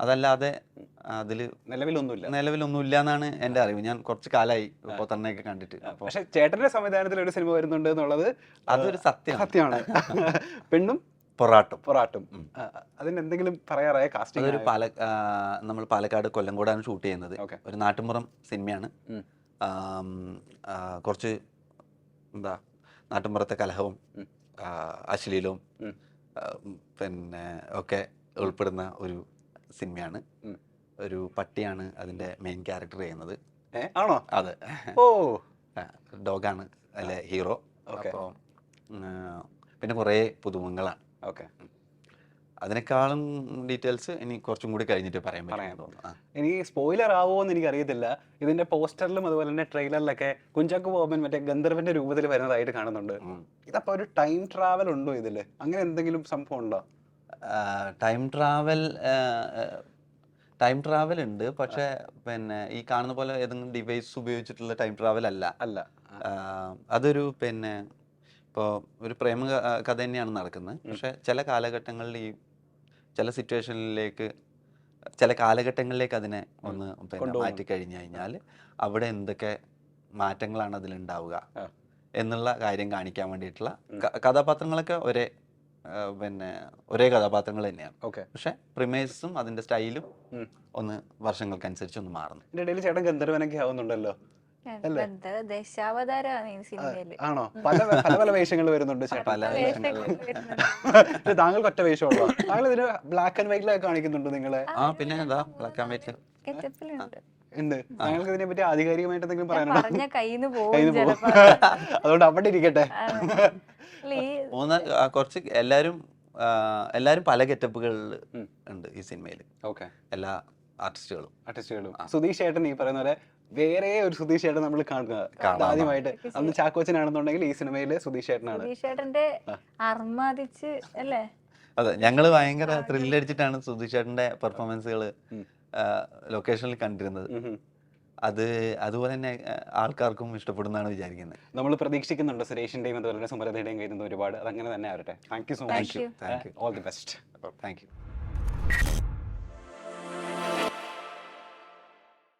അതല്ലാതെ അതിൽ നിലവിലൊന്നുമില്ല നിലവിലൊന്നുമില്ല. എന്നാണ് എന്റെ അറിവ്. ഞാൻ കുറച്ച് കാലമായി പോത്തണ്ണയൊക്കെ കണ്ടിട്ട്. പക്ഷേ ചേട്ടന്റെ സംവിധാനത്തിൽ ഒരു സിനിമ വരുന്നുണ്ട് എന്നുള്ളത് അതൊരു സത്യമാണ്. സത്യമാണ്. പെണ്ണും പൊറാട്ടും. പൊറാട്ടും. അതിന് എന്തെങ്കിലും പറയാറായ കാസ്റ്റിംഗ് അതൊരു പാല നമ്മൾ പാലക്കാട് കൊല്ലംകോടാണ് ഷൂട്ട് ചെയ്യുന്നത്. ഒരു നാട്ടുമ്പുറം സിനിമയാണ്. കുറച്ച് എന്താ നാട്ടുമ്പുറത്തെ കലഹവും. അശ്ലീലവും പിന്നെ ഒക്കെ ഉൾപ്പെടുന്ന ഒരു സിനിമയാണ്. ഒരു പട്ടിയാണ് അതിന്റെ മെയിൻ ക്യാരക്ടർ ചെയ്യുന്നത്. ആണോ? അതെ. ഓ. ഡോഗാണ് അല്ലെ ഹീറോ. അപ്പോൾ പിന്നെ കുറേ പുതുമുഖങ്ങളാണ്. ഓക്കെ. അതിനേക്കാളും ഡീറ്റെയിൽസ് ഇനി കുറച്ചും കൂടി കഴിഞ്ഞിട്ട് പറയാൻ പറയാൻ പറ്റും തോന്നുന്നു. ഇനി സ്പോയിലർ ആവുമോ എന്ന് എനിക്ക് അറിയത്തില്ല ഇതിന്റെ പോസ്റ്ററിലും അതുപോലെ തന്നെ ട്രെയിലറിലൊക്കെ കുഞ്ചാക്കു ബോബൻ മറ്റേ ഗന്ധർവന്റെ രൂപത്തിൽ വരുന്നതായിട്ട് കാണുന്നുണ്ട്. ഇതപ്പോ ഒരു ടൈം ട്രാവൽ ഉണ്ടോ ഇതിൽ? അങ്ങനെ എന്തെങ്കിലും സംഭവം ഉണ്ടോ? ടൈം ട്രാവൽ ടൈം ട്രാവൽ ഉണ്ട്. പക്ഷെ പിന്നെ ഈ കാണുന്ന പോലെ ഏതെങ്കിലും ഡിവൈസ് ഉപയോഗിച്ചിട്ടുള്ള ടൈം ട്രാവൽ അല്ല. അല്ല. അതൊരു പിന്നെ ഇപ്പോൾ ഒരു പ്രേമ കഥ തന്നെയാണ് നടക്കുന്നത്. പക്ഷെ ചില കാലഘട്ടങ്ങളിൽ ഈ ചില സിറ്റുവേഷനിലേക്ക് ചില കാലഘട്ടങ്ങളിലേക്ക് അതിനെ ഒന്ന് മാറ്റി കഴിഞ്ഞു കഴിഞ്ഞാൽ അവിടെ എന്തൊക്കെ മാറ്റങ്ങളാണ് അതിലുണ്ടാവുക. എന്നുള്ള കാര്യം കാണിക്കാൻ വേണ്ടിയിട്ടുള്ള കഥാപാത്രങ്ങളൊക്കെ ഒരേ പിന്നെ ഒരേ കഥാപാത്രങ്ങൾ തന്നെയാണ്. ഓക്കെ. പക്ഷെ പ്രിമേഴ്സും അതിന്റെ സ്റ്റൈലും. ഒന്ന് വർഷങ്ങൾക്കനുസരിച്ച് ഒന്ന് മാറുന്നു. ഇതിന്റെ ഇടയിൽ ചേട്ടൻ ഗന്ധർവനൊക്കെ ആവുന്നുണ്ടല്ലോ? ആണോ? പല പല പല വേഷങ്ങൾ വരുന്നുണ്ട് താങ്കൾക്ക് ഒറ്റ വേഷമുള്ളൂ താങ്കൾ ഇതിന് ബ്ലാക്ക് ആൻഡ് വൈറ്റിലൊക്കെ കാണിക്കുന്നുണ്ട് നിങ്ങളെ. ആ പിന്നെ എന്താ? ബ്ലാക്ക് ആൻഡ് വൈറ്റ് Ketchup-ലുണ്ട്. ഉണ്ട് താങ്കൾക്ക് ഇതിനെ പറ്റി ആധികാരികമായിട്ട് എന്തെങ്കിലും പറയാനുണ്ടോ? കയ്യിന്ന് പോകും അതുകൊണ്ട് അവിടെ ഇരിക്കട്ടെ. മൂന്ന് കുറച്ച് എല്ലാരും എല്ലാരും പല ഗെറ്റപ്പുകളിൽ ഉണ്ട് ഈ സിനിമയിൽ ഓക്കെ. എല്ലാ ആർട്ടിസ്റ്റുകളും. ആർട്ടിസ്റ്റുകളും. സുധീഷ് ഏട്ടൻ ഈ പറയുന്ന പോലെ വേറെ ഒരു സുധീഷ് ഏട്ടൻ നമ്മൾ കാണുക. കാണാം. ആദ്യമായിട്ട് അന്ന് ചാക്കോച്ചനാണെന്നുണ്ടെങ്കിൽ ഈ സിനിമയിൽ സുധീഷ് ഏട്ടനാണ് സുധീഷ് ഏട്ടന്റെ അർമാദിച്ച് അല്ലേ? അതെ ഞങ്ങൾ ഭയങ്കര ത്രില്ലടിച്ചിട്ടാണ് സുധീഷ് ഏട്ടന്റെ പെർഫോമൻസുകൾ. ലൊക്കേഷനിൽ കണ്ടിരുന്നത്. അത് അതുപോലെ തന്നെ ആൾക്കാർക്കും ഇഷ്ടപ്പെടുന്നതാണ് വിചാരിക്കുന്നത്. നമ്മൾ പ്രതീക്ഷിക്കുന്നുണ്ട് സുരേഷിന്റെയും അതുപോലെ തന്നെ സുമരതയുടെയും കയ്യിൽ നിന്ന് ഒരുപാട്. അതങ്ങനെ തന്നെ ആവട്ടെ. Thank you so much all the best thank you